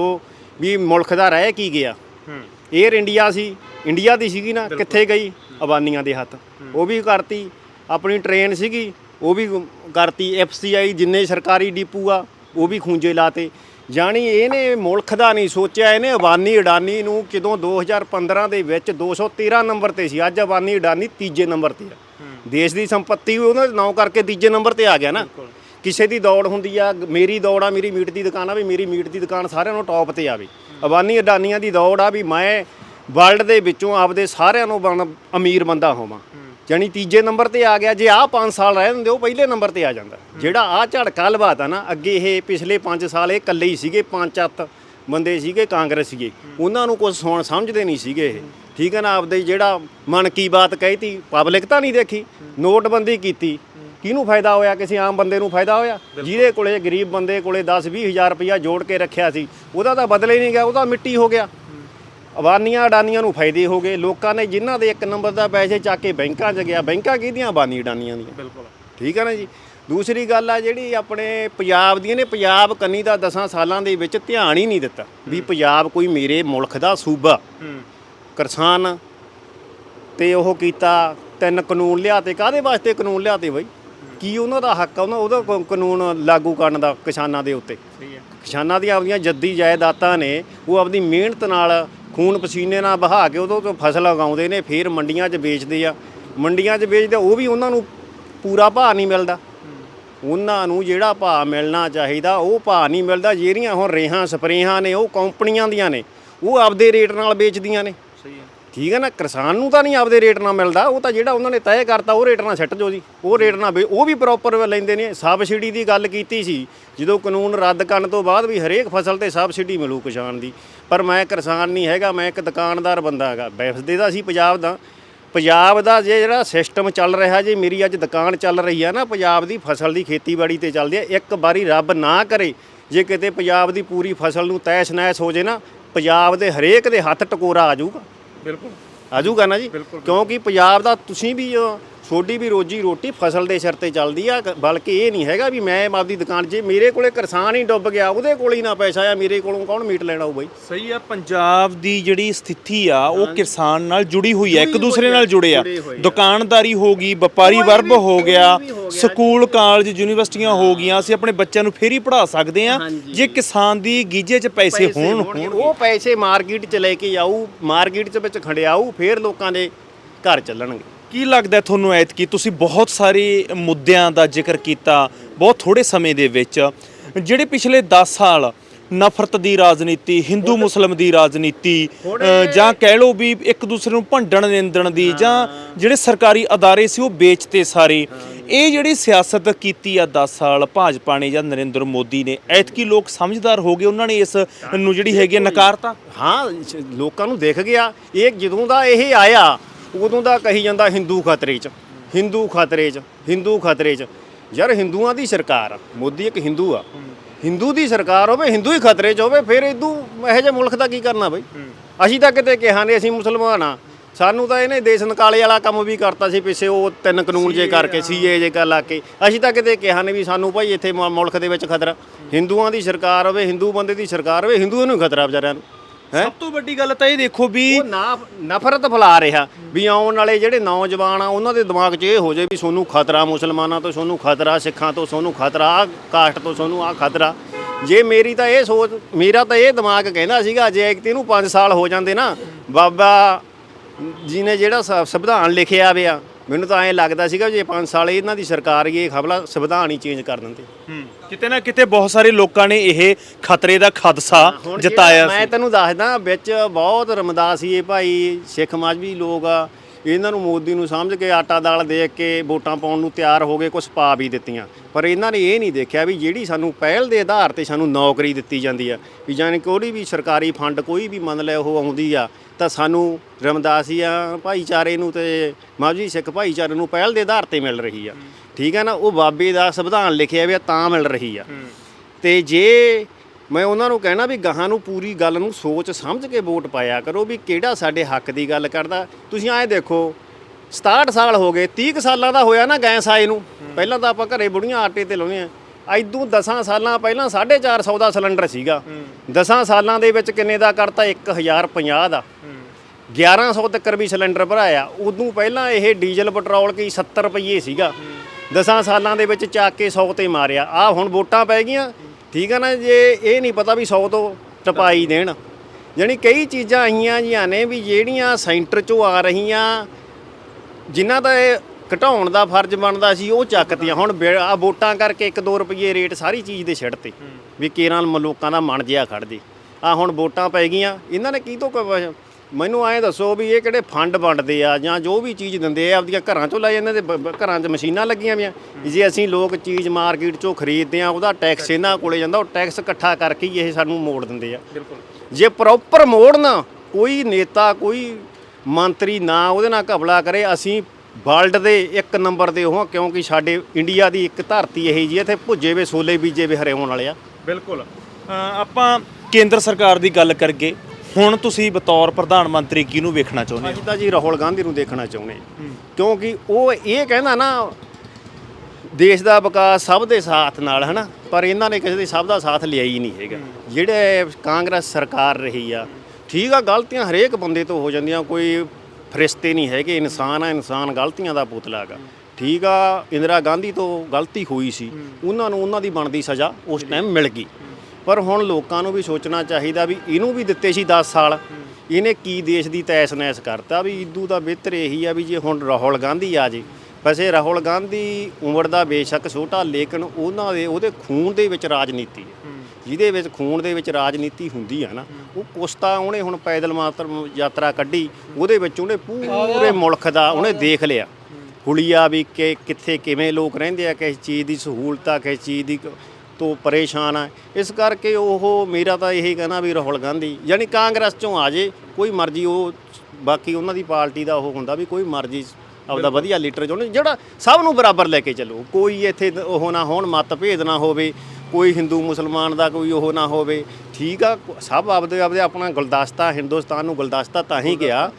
ਵੀ ਮੁਲਕ ਦਾ ਰਹਿ ਕੀ ਗਿਆ? ਹੂੰ। 에ਅਰ ਇੰਡੀਆ ਸੀ ਇੰਡੀਆ ਦੀ ਸੀਗੀ ਨਾ ਕਿੱਥੇ ਗਈ? ਅਬਾਨੀਆਂ ਦੇ ਹੱਥ। ਉਹ ਵੀ ਕਰਤੀ ਆਪਣੀ ਟ੍ਰੇਨ ਸੀਗੀ ਉਹ ਵੀ ਕਰਤੀ। ਐਫਸੀਆਈ ਜਿੰਨੇ ਸਰਕਾਰੀ ਡਿਪੂ ਆ ਉਹ ਵੀ ਖੂੰਜੇ ਲਾਤੇ। ਜਾਣੀ ਇਹਨੇ ਮੁਲਕ ਦਾ ਨਹੀਂ ਸੋਚਿਆ ਇਹਨੇ ਅਬਾਨੀ ਅਡਾਨੀ ਨੂੰ ਕਿਦੋਂ 2015 ਦੇ ਵਿੱਚ 213 ਨੰਬਰ ਤੇ ਸੀ ਅੱਜ ਅਬਾਨੀ ਅਡਾਨੀ ਤੀਜੇ ਨੰਬਰ ਤੇ ਆ। ਦੇਸ਼ ਦੀ ਸੰਪਤੀ ਉਹਨਾਂ ਦੇ ਨਾਂ ਕਰਕੇ ਤੀਜੇ ਨੰਬਰ ਤੇ ਆ ਗਿਆ ਨਾ। ਕਿਸੇ ਦੀ ਦੌੜ ਹੁੰਦੀ ਆ ਮੇਰੀ ਦੌੜ ਆ ਮੇਰੀ ਮੀਟ ਦੀ ਦੁਕਾਨ ਆ ਵੀ ਮੇਰੀ ਮੀਟ ਦੀ ਦੁਕਾਨ ਸਾਰਿਆਂ ਨੂੰ ਟੌਪ ਤੇ ਆਵੇ। ਅਬਾਨੀ ਅਡਾਨੀਆਂ ਦੀ ਦੌੜ ਆ ਵੀ ਮੈਂ ਵਰਲਡ ਦੇ ਵਿੱਚੋਂ ਆਪਦੇ ਸਾਰਿਆਂ ਨੂੰ ਬਣ ਅਮੀਰ ਬੰਦਾ ਹੋਵਾਂ। ਜਾਣੀ ਤੀਜੇ ਨੰਬਰ ਤੇ ਆ ਗਿਆ ਜੇ ਆਹ 5 ਸਾਲ ਰਹਿ ਹੁੰਦੇ ਉਹ ਪਹਿਲੇ ਨੰਬਰ ਤੇ ਆ ਜਾਂਦਾ। ਜਿਹੜਾ ਆਹ ਝੜਕਾ ਲਵਾਤਾ ਨਾ ਅੱਗੇ ਇਹ ਪਿਛਲੇ 5 ਸਾਲ ਇਹ ਇਕੱਲੇ ਹੀ ਸੀਗੇ ਪੰਜ ਅੱਤ ਬੰਦੇ ਸੀਗੇ ਕਾਂਗਰਸੀਏ ਉਹਨਾਂ ਨੂੰ ਕੁਝ ਸੁਣ ਸਮਝਦੇ ਨਹੀਂ ਸੀਗੇ ਇਹ। ਠੀਕ ਹੈ ਨਾ ਆਪਦੇ ਜਿਹੜਾ ਮਨ ਕੀ ਬਾਤ ਕਹੀਤੀ ਪਬਲਿਕ ਤਾਂ ਨਹੀਂ ਦੇਖੀ ਨੋਟਬੰਦੀ ਕੀਤੀ। ਕਿਹਨੂੰ ਫਾਇਦਾ ਹੋਇਆ? ਕਿਸੇ ਆਮ ਬੰਦੇ ਨੂੰ ਫਾਇਦਾ ਹੋਇਆ? ਜਿਹਦੇ ਕੋਲੇ ਗਰੀਬ ਬੰਦੇ ਕੋਲੇ 10 20 ਹਜ਼ਾਰ ਰੁਪਇਆ ਜੋੜ ਕੇ ਰੱਖਿਆ ਸੀ ਉਹਦਾ ਤਾਂ ਬਦਲੇ ਨਹੀਂ ਗਿਆ ਉਹਦਾ ਮਿੱਟੀ ਹੋ ਗਿਆ। ਅਬਾਨੀਆਂ ਅਡਾਨੀਆਂ ਨੂੰ ਫਾਇਦੇ ਹੋ ਗਏ। ਲੋਕਾਂ ਨੇ ਜਿਨ੍ਹਾਂ ਦੇ ਇੱਕ ਨੰਬਰ ਦਾ ਪੈਸੇ ਚੱਕ ਕੇ ਬੈਂਕਾਂ 'ਚ ਗਿਆ ਬੈਂਕਾਂ ਕਿਹਦੀਆਂ ਅਬਾਨੀ ਅਡਾਨੀਆਂ ਦੀਆਂ? ਬਿਲਕੁਲ। ਠੀਕ ਹੈ ਨਾ ਜੀ? ਦੂਸਰੀ ਗੱਲ ਆ ਜਿਹੜੀ ਆਪਣੇ ਪੰਜਾਬ ਦੀਆਂ ਨੇ ਪੰਜਾਬ ਕੰਨੀ ਦਾ 10 ਸਾਲਾਂ ਦੇ ਵਿੱਚ ਧਿਆਨ ਹੀ ਨਹੀਂ ਦਿੱਤਾ ਵੀ ਪੰਜਾਬ ਕੋਈ ਮੇਰੇ ਮੁਲਕ ਦਾ ਸੂਬਾ। ਕਿਸਾਨ ਤੇ ਉਹ ਕੀਤਾ ਤਿੰਨ ਕਾਨੂੰਨ ਲਿਆ ਤੇ ਕਾਦੇ ਵਾਸਤੇ ਕਾਨੂੰਨ ਲਿਆ ਤੇ ਬਈ? ਕੀ ਉਹਨਾਂ ਦਾ ਹੱਕ ਆ? ਉਹਨਾਂ ਉਹਦਾ ਕ- ਕਾਨੂੰਨ ਲਾਗੂ ਕਰਨ ਦਾ ਕਿਸਾਨਾਂ ਦੇ ਉੱਤੇ। ਕਿਸਾਨਾਂ ਦੀਆਂ ਆਪਦੀਆਂ ਜੱਦੀ ਜਾਇਦਾਦਾਂ ਨੇ ਉਹ ਆਪਦੀ ਮਿਹਨਤ ਨਾਲ ਖੂਨ ਪਸੀਨੇ ਨਾਲ ਬਹਾ ਕੇ ਉਦੋਂ ਤੋਂ ਫਸਲ ਉਗਾਉਂਦੇ ਨੇ ਫਿਰ ਮੰਡੀਆਂ 'ਚ ਵੇਚਦੇ ਆ। ਮੰਡੀਆਂ 'ਚ ਵੇਚਦੇ ਉਹ ਵੀ ਉਹਨਾਂ ਨੂੰ ਪੂਰਾ ਭਾਅ ਨਹੀਂ ਮਿਲਦਾ। ਉਹਨਾਂ ਨੂੰ ਜਿਹੜਾ ਭਾਅ ਮਿਲਣਾ ਚਾਹੀਦਾ ਉਹ ਭਾਅ ਨਹੀਂ ਮਿਲਦਾ। ਜਿਹੜੀਆਂ ਹੁਣ ਰੇਹਾਂ ਸਪਰੇਹਾਂ ਨੇ ਉਹ ਕੰਪਨੀਆਂ ਦੀਆਂ ਨੇ ਉਹ ਆਪਦੇ ਰੇਟ ਨਾਲ ਵੇਚਦੀਆਂ ਨੇ। ਸਹੀ ਹੈ। ਠੀਕ ਹੈ ਨਾ? ਕਿਸਾਨ ਨੂੰ ਤਾਂ ਨਹੀਂ ਆਪਦੇ ਰੇਟ ਨਾਲ ਮਿਲਦਾ, ਉਹ ਤਾਂ ਜਿਹੜਾ ਉਹਨਾਂ ਨੇ ਤੈਅ ਕਰਤਾ, ਉਹ ਰੇਟ ਨਾਲ ਸੈੱਟ ਜੋ ਜੀ। ਉਹ ਰੇਟ ਨਾਲ ਉਹ ਵੀ ਪ੍ਰੋਪਰ ਲੈਂਦੇ ਨੇ। ਸਬਸਿਡੀ ਦੀ ਗੱਲ ਕੀਤੀ ਸੀ, ਜਦੋਂ ਕਾਨੂੰਨ ਰੱਦ ਕਰਨ ਤੋਂ ਬਾਅਦ ਵੀ ਹਰੇਕ ਫਸਲ ਤੇ ਸਬਸਿਡੀ ਮਿਲੂ ਕਿਸਾਨ ਦੀ। ਪਰ ਮੈਂ ਕਿਸਾਨ ਨਹੀਂ ਹੈਗਾ, ਮੈਂ ਇੱਕ ਦੁਕਾਨਦਾਰ ਬੰਦਾ ਹੈਗਾ। ਵੈਸਦੇ ਦਾ ਸੀ ਪੰਜਾਬ ਦਾ। ਪੰਜਾਬ ਦਾ ਜੇ ਜਿਹੜਾ ਸਿਸਟਮ ਚੱਲ ਰਿਹਾ ਜੇ, ਮੇਰੀ ਅੱਜ ਦੁਕਾਨ ਚੱਲ ਰਹੀ ਆ ਨਾ, ਪੰਜਾਬ ਦੀ ਫਸਲ ਦੀ ਖੇਤੀਬਾੜੀ ਤੇ ਚੱਲਦੀ ਆ, ਇੱਕ ਵਾਰੀ ਰੱਬ ਨਾ ਕਰੇ, ਜੇ ਕਿਤੇ ਪੰਜਾਬ ਦੀ ਪੂਰੀ ਫਸਲ ਨੂੰ ਤੈਸ਼ ਨੈਸ਼ ਹੋ ਜੇ ਨਾ, ਪੰਜਾਬ ਦੇ ਹਰੇਕ ਦੇ ਹੱਥ ਟਕੋਰਾ ਆ ਜਾਊਗਾ। ਬਿਲਕੁਲ। ਆਜੂਗਾ ਨਾ ਜੀ? ਕਿਉਂਕਿ ਪੰਜਾਬ ਦਾ ਤੁਸੀਂ ਵੀ ਤੁਹਾਡੀ ਵੀ ਰੋਜੀ ਰੋਟੀ ਫਸਲ ਦੇ ਸਿਰ ਤੇ ਚੱਲਦੀ ਆ ਬਲਕਿ ਇਹ ਨਹੀਂ ਹੈਗਾ ਵੀ ਮੈਂ ਆਪਦੀ ਦੁਕਾਨ 'ਚ ਮੇਰੇ ਕੋਲੇ ਕਿਸਾਨ ਹੀ ਡੁੱਬ ਗਿਆ ਉਹਦੇ ਕੋਲ ਹੀ ਨਾ ਪੈਸਾ ਆ ਮੇਰੇ ਕੋਲੋਂ ਕੌਣ ਮੀਟ ਲੈਣਾ ਉਹ ਬਈ? ਸਹੀ ਆ ਪੰਜਾਬ ਦੀ ਜਿਹੜੀ ਸਥਿਤੀ ਆ ਉਹ ਕਿਸਾਨ ਨਾਲ ਜੁੜੀ ਹੋਈ ਹੈ ਇੱਕ ਦੂਸਰੇ ਨਾਲ ਜੁੜੇ ਆ। ਆ। ਦੁਕਾਨਦਾਰੀ ਹੋ ਗਈ ਵਪਾਰੀ ਵਰਬ ਹੋ ਗਿਆ ਸਕੂਲ ਕਾਲਜ ਯੂਨੀਵਰਸਿਟੀਆਂ ਹੋ ਗਈਆਂ ਅਸੀਂ ਆਪਣੇ ਬੱਚਿਆਂ ਨੂੰ ਫੇਰ ਹੀ ਪੜ੍ਹਾ ਸਕਦੇ ਆ। ਜੇ ਕਿਸਾਨ ਦੀ ਗੀਜੇ 'ਚ ਪੈਸੇ ਹੋਣ। ਉਹ ਪੈਸੇ ਮਾਰਕੀਟ 'ਚ ਲੈ ਕੇ ਆਊ ਮਾਰਕੀਟ 'ਚ ਵਿੱਚ ਖੰਡਿਆਊ ਫੇਰ ਲੋਕਾਂ ਦੇ ਘਰ ਚੱਲਣਗੇ। ਕੀ ਲੱਗਦਾ ਤੁਹਾਨੂੰ ਐਤਕੀ? ਤੁਸੀਂ ਬਹੁਤ ਸਾਰੇ ਮੁੱਦਿਆਂ ਦਾ ਜ਼ਿਕਰ ਕੀਤਾ ਬਹੁਤ ਥੋੜੇ ਸਮੇਂ ਦੇ ਵਿੱਚ। ਜਿਹੜੇ ਪਿਛਲੇ 10 ਸਾਲ ਨਫ਼ਰਤ ਦੀ ਰਾਜਨੀਤੀ ਹਿੰਦੂ ਮੁਸਲਮ ਦੀ ਰਾਜਨੀਤੀ ਅ, ਜਾਂ ਕਹਿ ਲਓ ਵੀ ਇੱਕ ਦੂਸਰੇ ਨੂੰ ਭੰਡਣ ਨਿੰਦਣ ਦੀ ਜਾਂ ਜਿਹੜੇ ਸਰਕਾਰੀ ਅਦਾਰੇ ਸੀ ਉਹ ਵੇਚਤੇ ਸਾਰੇ। ਇਹ ਜਿਹੜੀ ਸਿਆਸਤ ਕੀਤੀ ਆ 10 ਸਾਲ ਭਾਜਪਾ ਨੇ ਜਾਂ ਨਰਿੰਦਰ ਮੋਦੀ ਨੇ ਐਤਕੀ ਲੋਕ ਸਮਝਦਾਰ ਹੋ ਗਏ ਉਹਨਾਂ ਨੇ ਇਸ ਨੂੰ ਜਿਹੜੀ ਹੈਗੀ ਆ ਨਕਾਰਤਾ? ਹਾਂ ਸ਼- ਲੋਕਾਂ ਨੂੰ ਦਿਖ ਗਿਆ। ਇਹ ਜਦੋਂ ਦਾ ਇਹ ਆਇਆ ਉਦੋਂ ਦਾ ਕਹੀ ਜਾਂਦਾ ਹਿੰਦੂ ਖਤਰੇ 'ਚ ਹਿੰਦੂ ਖਤਰੇ 'ਚ ਹਿੰਦੂ ਖਤਰੇ 'ਚ। ਯਾਰ ਹਿੰਦੂਆਂ ਦੀ ਸਰਕਾਰ ਆ ਮੋਦੀ ਇੱਕ ਹਿੰਦੂ ਆ। ਹਿੰਦੂ ਦੀ ਸਰਕਾਰ ਹੋਵੇ ਹਿੰਦੂ ਹੀ ਖਤਰੇ 'ਚ ਹੋਵੇ ਫਿਰ ਇਦੂ ਇਹੋ ਜਿਹੇ ਮੁਲਕ ਦਾ ਕੀ ਕਰਨਾ ਬਈ? ਅਸੀਂ ਤਾਂ ਕਿਤੇ ਕਿਹਾ ਨੇ ਅਸੀਂ ਮੁਸਲਮਾਨ ਆ। ਸਾਨੂੰ ਤਾਂ ਇਹਨੇ ਦੇਸ਼ ਨਿਕਾਲੇ ਵਾਲਾ ਕੰਮ ਵੀ ਕਰਤਾ ਸੀ ਪਿੱਛੇ ਉਹ ਤਿੰਨ ਕਾਨੂੰਨ ਜੇ ਕਰਕੇ ਸੀਏ ਜੇ ਕਰ ਲਾ ਕੇ। ਅਸੀਂ ਤਾਂ ਕਿਤੇ ਕਿਹਾ ਨੇ ਵੀ ਸਾਨੂੰ ਭਾਈ ਇੱਥੇ ਮੁਲਕ ਦੇ ਵਿੱਚ ਖਤਰਾ। ਹਿੰਦੂਆਂ ਦੀ ਸਰਕਾਰ ਹੋਵੇ ਹਿੰਦੂ ਬੰਦੇ ਦੀ ਸਰਕਾਰ ਹੋਵੇ ਹਿੰਦੂਆਂ ਨੂੰ ਹੀ ਖਤਰਾ ਵਿਚਾਰਿਆਂ ਨੂੰ। ਸਭ ਤੋਂ ਵੱਡੀ ਗੱਲ ਤਾਂ ਇਹ ਦੇਖੋ ਵੀ ਉਹ ਨਾ ਨਫ਼ਰਤ ਫੈਲਾ ਰਿਹਾ ਵੀ ਆਉਣ ਵਾਲੇ ਜਿਹੜੇ ਨੌਜਵਾਨ ਆ ਉਹਨਾਂ ਦੇ ਦਿਮਾਗ 'ਚ ਇਹ ਹੋ ਜਾਏ ਵੀ ਤੁਹਾਨੂੰ ਖਤਰਾ ਮੁਸਲਮਾਨਾਂ ਤੋਂ ਤੁਹਾਨੂੰ ਖਤਰਾ ਸਿੱਖਾਂ ਤੋਂ ਤੁਹਾਨੂੰ ਖਤਰਾ ਆਹ ਕਾਸਟ ਤੋਂ ਤੁਹਾਨੂੰ ਆ ਖਤਰਾ। ਜੇ ਮੇਰੀ ਤਾਂ ਇਹ ਸੋਚ ਮੇਰਾ ਤਾਂ ਇਹ ਦਿਮਾਗ ਕਹਿੰਦਾ ਸੀਗਾ ਜੇ ਇੱਕ ਇਹਨੂੰ 5 ਸਾਲ ਹੋ ਜਾਂਦੇ ਨਾ ਬਾਬਾ ਜੀ ਨੇ ਜਿਹੜਾ ਸ- ਸੰਵਿਧਾਨ ਲਿਖਿਆ ਵਿਆ ਮੈਨੂੰ ਤਾਂ ਐਂ ਲੱਗਦਾ ਸੀਗਾ ਜੇ 5 ਸਾਲ ਇਹਨਾਂ ਦੀ ਸਰਕਾਰ ਹੀ ਇਹ ਖਬਲਾ ਸੰਵਿਧਾਨ ਹੀ ਚੇਂਜ ਕਰ ਦਿੰਦੇ। ਕਿਤੇ ਨਾ ਕਿਤੇ ਬਹੁਤ ਸਾਰੇ ਲੋਕਾਂ ਨੇ ਇਹ ਖਤਰੇ ਦਾ ਖਦਸ਼ਾ ਹੁਣ ਜਤਾਇਆ ਮੈਂ ਤੈਨੂੰ ਦੱਸਦਾ ਵਿੱਚ ਬਹੁਤ ਰਮਦਾਸੀਏ ਭਾਈ ਸਿੱਖ ਮਜਬੀ ਲੋਕ ਆ ਇਹਨਾਂ ਨੂੰ ਮੋਦੀ ਨੂੰ ਸਮਝ ਕੇ ਆਟਾ ਦਾਲ ਦੇਖ ਕੇ ਵੋਟਾਂ ਪਾਉਣ ਨੂੰ ਤਿਆਰ ਹੋ ਗਏ ਕੁਝ ਪਾ ਵੀ ਦਿੱਤੀਆਂ। ਪਰ ਇਹਨਾਂ ਨੇ ਇਹ ਨਹੀਂ ਦੇਖਿਆ ਵੀ ਜਿਹੜੀ ਸਾਨੂੰ ਪਹਿਲ ਦੇ ਆਧਾਰ ਤੇ ਸਾਨੂੰ ਨੌਕਰੀ ਦਿੱਤੀ ਜਾਂਦੀ ਆ ਵੀ ਜਾਨੀ ਕੋਈ ਵੀ ਸਰਕਾਰੀ ਫੰਡ ਕੋਈ ਵੀ ਮੰਨ ਲੈ ਉਹ ਆਉਂਦੀ ਆ ਤਾਂ ਸਾਨੂੰ ਰਮਦਾਸੀਆ ਭਾਈਚਾਰੇ ਨੂੰ ਤੇ ਮਾਝੀ ਸਿੱਖ ਭਾਈਚਾਰੇ ਨੂੰ ਪਹਿਲ ਦੇ ਆਧਾਰ ਤੇ ਮਿਲ ਰਹੀ ਆ। ਠੀਕ ਹੈ ਨਾ ਉਹ ਬਾਬੇ ਦਾ ਸੰਵਿਧਾਨ ਲਿਖਿਆ ਹੋਇਆ ਤਾਂ ਮਿਲ ਰਹੀ ਆ। ਤੇ ਜੇ ਮੈਂ ਉਹਨਾਂ ਨੂੰ ਕਹਿਣਾ ਵੀ ਗਾਹਾਂ ਨੂੰ ਪੂਰੀ ਗੱਲ ਨੂੰ ਸੋਚ ਸਮਝ ਕੇ ਵੋਟ ਪਾਇਆ ਕਰੋ ਵੀ ਕਿਹੜਾ ਸਾਡੇ ਹੱਕ ਦੀ ਗੱਲ ਕਰਦਾ। ਤੁਸੀਂ ਐਂ ਦੇਖੋ 67 ਸਾਲ ਹੋ ਗਏ 30 ਕੁ ਸਾਲਾਂ ਦਾ ਹੋਇਆ ਨਾ ਗੈਸ ਆਏ ਨੂੰ। ਪਹਿਲਾਂ ਤਾਂ ਆਪਾਂ ਘਰੇ ਬੁੜੀਆਂ ਆਟੇ ਤੇ ਲਾਉਂਦੇ ਆ ਐਦੂ 10 ਸਾਲਾਂ ਪਹਿਲਾਂ 450 ਦਾ ਸਿਲੰਡਰ ਸੀਗਾ। 10 ਸਾਲਾਂ ਦੇ ਵਿੱਚ ਕਿੰਨੇ ਦਾ ਕਰਤਾ? 1050 ਦਾ। 1100 ਤੱਕ ਵੀ ਸਿਲੰਡਰ ਭਰਾਇਆ। ਉਦੋਂ ਪਹਿਲਾਂ ਇਹ ਡੀਜ਼ਲ ਪੈਟਰੋਲ ਕੀ 70 ਰੁਪਏ ਸੀਗਾ। ਦਸਾਂ ਸਾਲਾਂ ਦੇ ਵਿੱਚ ਚੱਕ ਕੇ 100 ਤੇ ਮਾਰਿਆ। ਆ ਹੁਣ ਵੋਟਾਂ ਪੈ ਗਈਆਂ। ਠੀਕ ਹੈ ਨਾ ਜੇ ਇਹ ਨਹੀਂ ਪਤਾ ਵੀ 100 ਤੋਂ ਟਪਾਈ ਦੇਣ। ਯਾਨੀ ਕਈ ਚੀਜ਼ਾਂ ਆਈਆਂ ਜੀਆਂ ਨੇ ਵੀ ਜਿਹੜੀਆਂ ਸੈਂਟਰ ਚੋਂ ਆ ਰਹੀਆਂ ਜਿਨ੍ਹਾਂ ਦਾ ਇਹ ਘਟਾਉਣ ਦਾ ਫਰਜ਼ ਬਣਦਾ ਸੀ ਉਹ ਚੱਕਤੀਆਂ। ਹੁਣ ਆ ਵੋਟਾਂ ਕਰਕੇ 1-2 ਰੁਪਏ ਰੇਟ ਸਾਰੀ ਚੀਜ਼ ਦੇ ਛੱਡਤੇ ਵੀ ਕੇਰਾਂ ਲੋਕਾਂ ਦਾ ਮਨ ਜਿਆ ਖੜ ਜੇ। ਆ ਹੁਣ ਵੋਟਾਂ ਪੈ ਗਈਆਂ। ਇਹਨਾਂ ਨੇ ਕੀ ਤੋਂ ਮੈਨੂੰ ਐਂ ਦੱਸੋ ਵੀ ਇਹ ਕਿਹੜੇ ਫੰਡ ਵੰਡਦੇ ਆ ਜਾਂ ਜੋ ਵੀ ਚੀਜ਼ ਦਿੰਦੇ ਆ ਆਪਦੀਆਂ ਘਰਾਂ ਚੋਂ ਲੈ ਜਾਂਦੇ ਤੇ ਬ- ਬ- ਘਰਾਂ 'ਚ ਮਸ਼ੀਨਾਂ ਲੱਗੀਆਂ ਵੀਆਂ ਜੇ ਅਸੀਂ ਲੋਕ ਚੀਜ਼ ਮਾਰਕੀਟ ਚੋਂ ਖਰੀਦਦੇ ਆ ਉਹਦਾ ਟੈਕਸ ਇਹਨਾਂ ਕੋਲੇ ਜਾਂਦਾ ਉਹ ਟੈਕਸ ਇਕੱਠਾ ਕਰਕੇ ਹੀ ਇਹ ਸਾਨੂੰ ਮੋੜ ਦਿੰਦੇ ਆ। ਬਿਲਕੁਲ। ਜੇ ਪ੍ਰੋਪਰ ਮੋੜਨ ਕੋਈ ਨੇਤਾ ਕੋਈ ਮੰਤਰੀ ਨਾ ਉਹਦੇ ਨਾਲ ਘਪਲਾ ਕਰੇ ਅਸੀਂ ਵਰਲਡ ਦੇ ਇੱਕ ਨੰਬਰ ਦੇ ਉਹ ਕਿਉਂਕਿ ਸਾਡੇ ਇੰਡੀਆ ਦੀ ਇੱਕ ਧਰਤੀ ਇਹੀ ਜੀ ਇੱਥੇ ਭੁੱਜੇ ਵੇ ਛੋਲੇ ਬੀਜੇ ਵੇ ਹਰੇ ਹੋਣ ਵਾਲੇ ਆ। ਬਿਲਕੁਲ। ਅ, ਆਪਾਂ ਕੇਂਦਰ ਸਰਕਾਰ ਦੀ ਗੱਲ ਕਰਗੇ ਹੁਣ ਤੁਸੀਂ ਬਤੌਰ ਪ੍ਰਧਾਨ ਮੰਤਰੀ ਕਿਹਨੂੰ ਵੇਖਣਾ ਚਾਹੁੰਦੇ ਅਸੀਂ ਤਾਂ ਜੀ ਰਾਹੁਲ ਗਾਂਧੀ ਨੂੰ ਦੇਖਣਾ ਚਾਹੁੰਦੇ ਹਾਂ। ਕਿਉਂਕਿ ਉਹ ਇਹ ਕਹਿੰਦਾ ਨਾ ਦੇਸ਼ ਦਾ ਵਿਕਾਸ ਸਭ ਦੇ ਸਾਥ ਨਾਲ ਹਨਾ? ਪਰ ਇਹਨਾਂ ਨੇ ਕਿਸੇ ਦੇ ਸਭ ਦਾ ਸਾਥ ਲਿਆ ਹੀ ਨਹੀਂ ਹੈਗਾ। ਜਿਹੜੇ ਕਾਂਗਰਸ ਸਰਕਾਰ ਰਹੀ ਆ ਠੀਕ ਆ ਗਲਤੀਆਂ ਹਰੇਕ ਬੰਦੇ ਤੋਂ ਹੋ ਜਾਂਦੀਆਂ ਕੋਈ ਫਰਿਸ਼ਤੇ ਨਹੀਂ ਹੈਗੇ ਇਨਸਾਨ ਆ ਇਨਸਾਨ ਗਲਤੀਆਂ ਦਾ ਪੁਤਲਾ ਹੈਗਾ ਠੀਕ ਆ ਇੰਦਰਾ ਗਾਂਧੀ ਤੋਂ ਗਲਤੀ ਹੋਈ ਸੀ। ਉਹਨਾਂ ਨੂੰ ਉਹਨਾਂ ਦੀ ਬਣਦੀ ਸਜ਼ਾ ਉਸ ਟਾਈਮ ਮਿਲ ਗਈ। ਪਰ ਹੁਣ ਲੋਕਾਂ ਨੂੰ ਵੀ ਸੋਚਣਾ ਚਾਹੀਦਾ ਵੀ ਇਹਨੂੰ ਵੀ ਦਿੱਤੇ ਸੀ 10 ਸਾਲ। ਇਹਨੇ ਕੀ ਦੇਸ਼ ਦੀ ਤੈਸ ਨੈਸ ਕਰਤਾ ਵੀ ਇਦੂ ਦਾ ਬਿਹਤਰ ਇਹੀ ਆ ਵੀ ਜੇ ਹੁਣ ਰਾਹੁਲ ਗਾਂਧੀ ਆ ਜੇ। ਵੈਸੇ ਰਾਹੁਲ ਗਾਂਧੀ ਉਮਰ ਦਾ ਬੇਸ਼ੱਕ ਛੋਟਾ ਲੇਕਿਨ ਉਹਨਾਂ ਦੇ ਉਹਦੇ ਖੂਨ ਦੇ ਵਿੱਚ ਰਾਜਨੀਤੀ ਹੈ। ਜਿਹਦੇ ਵਿੱਚ ਖੂਨ ਦੇ ਵਿੱਚ ਰਾਜਨੀਤੀ ਹੁੰਦੀ ਆ ਨਾ ਉਹ ਕੁਸਤਾ ਉਹਨੇ ਹੁਣ ਪੈਦਲ ਮਾਤਰ ਯਾਤਰਾ ਕੱਢੀ ਉਹਦੇ ਵਿੱਚ ਉਹਨੇ ਪੂਰੇ ਮੁਲਕ ਦਾ ਉਹਨੇ ਦੇਖ ਲਿਆ। ਹੁਲੀਆ ਵੀ ਕਿ ਕਿੱਥੇ ਕਿਵੇਂ ਲੋਕ ਰਹਿੰਦੇ ਆ ਕਿਸ ਚੀਜ਼ ਦੀ ਸਹੂਲਤ ਆ ਕਿਸ ਚੀਜ਼ ਦੀ ਤੋਂ ਪਰੇਸ਼ਾਨ ਆ। ਇਸ ਕਰਕੇ ਉਹ ਮੇਰਾ ਤਾਂ ਇਹੀ ਕਹਿਣਾ ਵੀ ਰਾਹੁਲ ਗਾਂਧੀ ਯਾਨੀ ਕਾਂਗਰਸ ਚੋਂ ਆ ਜੇ ਕੋਈ ਮਰਜ਼ੀ ਉਹ ਬਾਕੀ ਉਹਨਾਂ ਦੀ ਪਾਰਟੀ ਦਾ ਉਹ ਹੁੰਦਾ ਵੀ ਕੋਈ ਮਰਜ਼ੀ ਆਪਦਾ ਵਧੀਆ ਲੀਡਰ ਚੁਣ ਜਿਹੜਾ ਸਭ ਨੂੰ ਬਰਾਬਰ ਲੈ ਕੇ ਚੱਲੋ। ਕੋਈ ਇੱਥੇ ਉਹ ਨਾ ਹੋਣ ਮਤ ਭੇਦ ਨਾ ਹੋਵੇ ਕੋਈ ਹਿੰਦੂ ਮੁਸਲਮਾਨ ਦਾ ਕੋਈ ਉਹ ਨਾ ਹੋਵੇ। ਠੀਕ ਆ ਸਭ ਆਪਦੇ ਆਪਦੇ ਆਪਣਾ ਗੁਲਦਸਤਾ ਹਿੰਦੁਸਤਾਨ ਨੂੰ ਗੁਲਦਸਤਾ ਤਾਂ ਹੀ ਗਿਆ।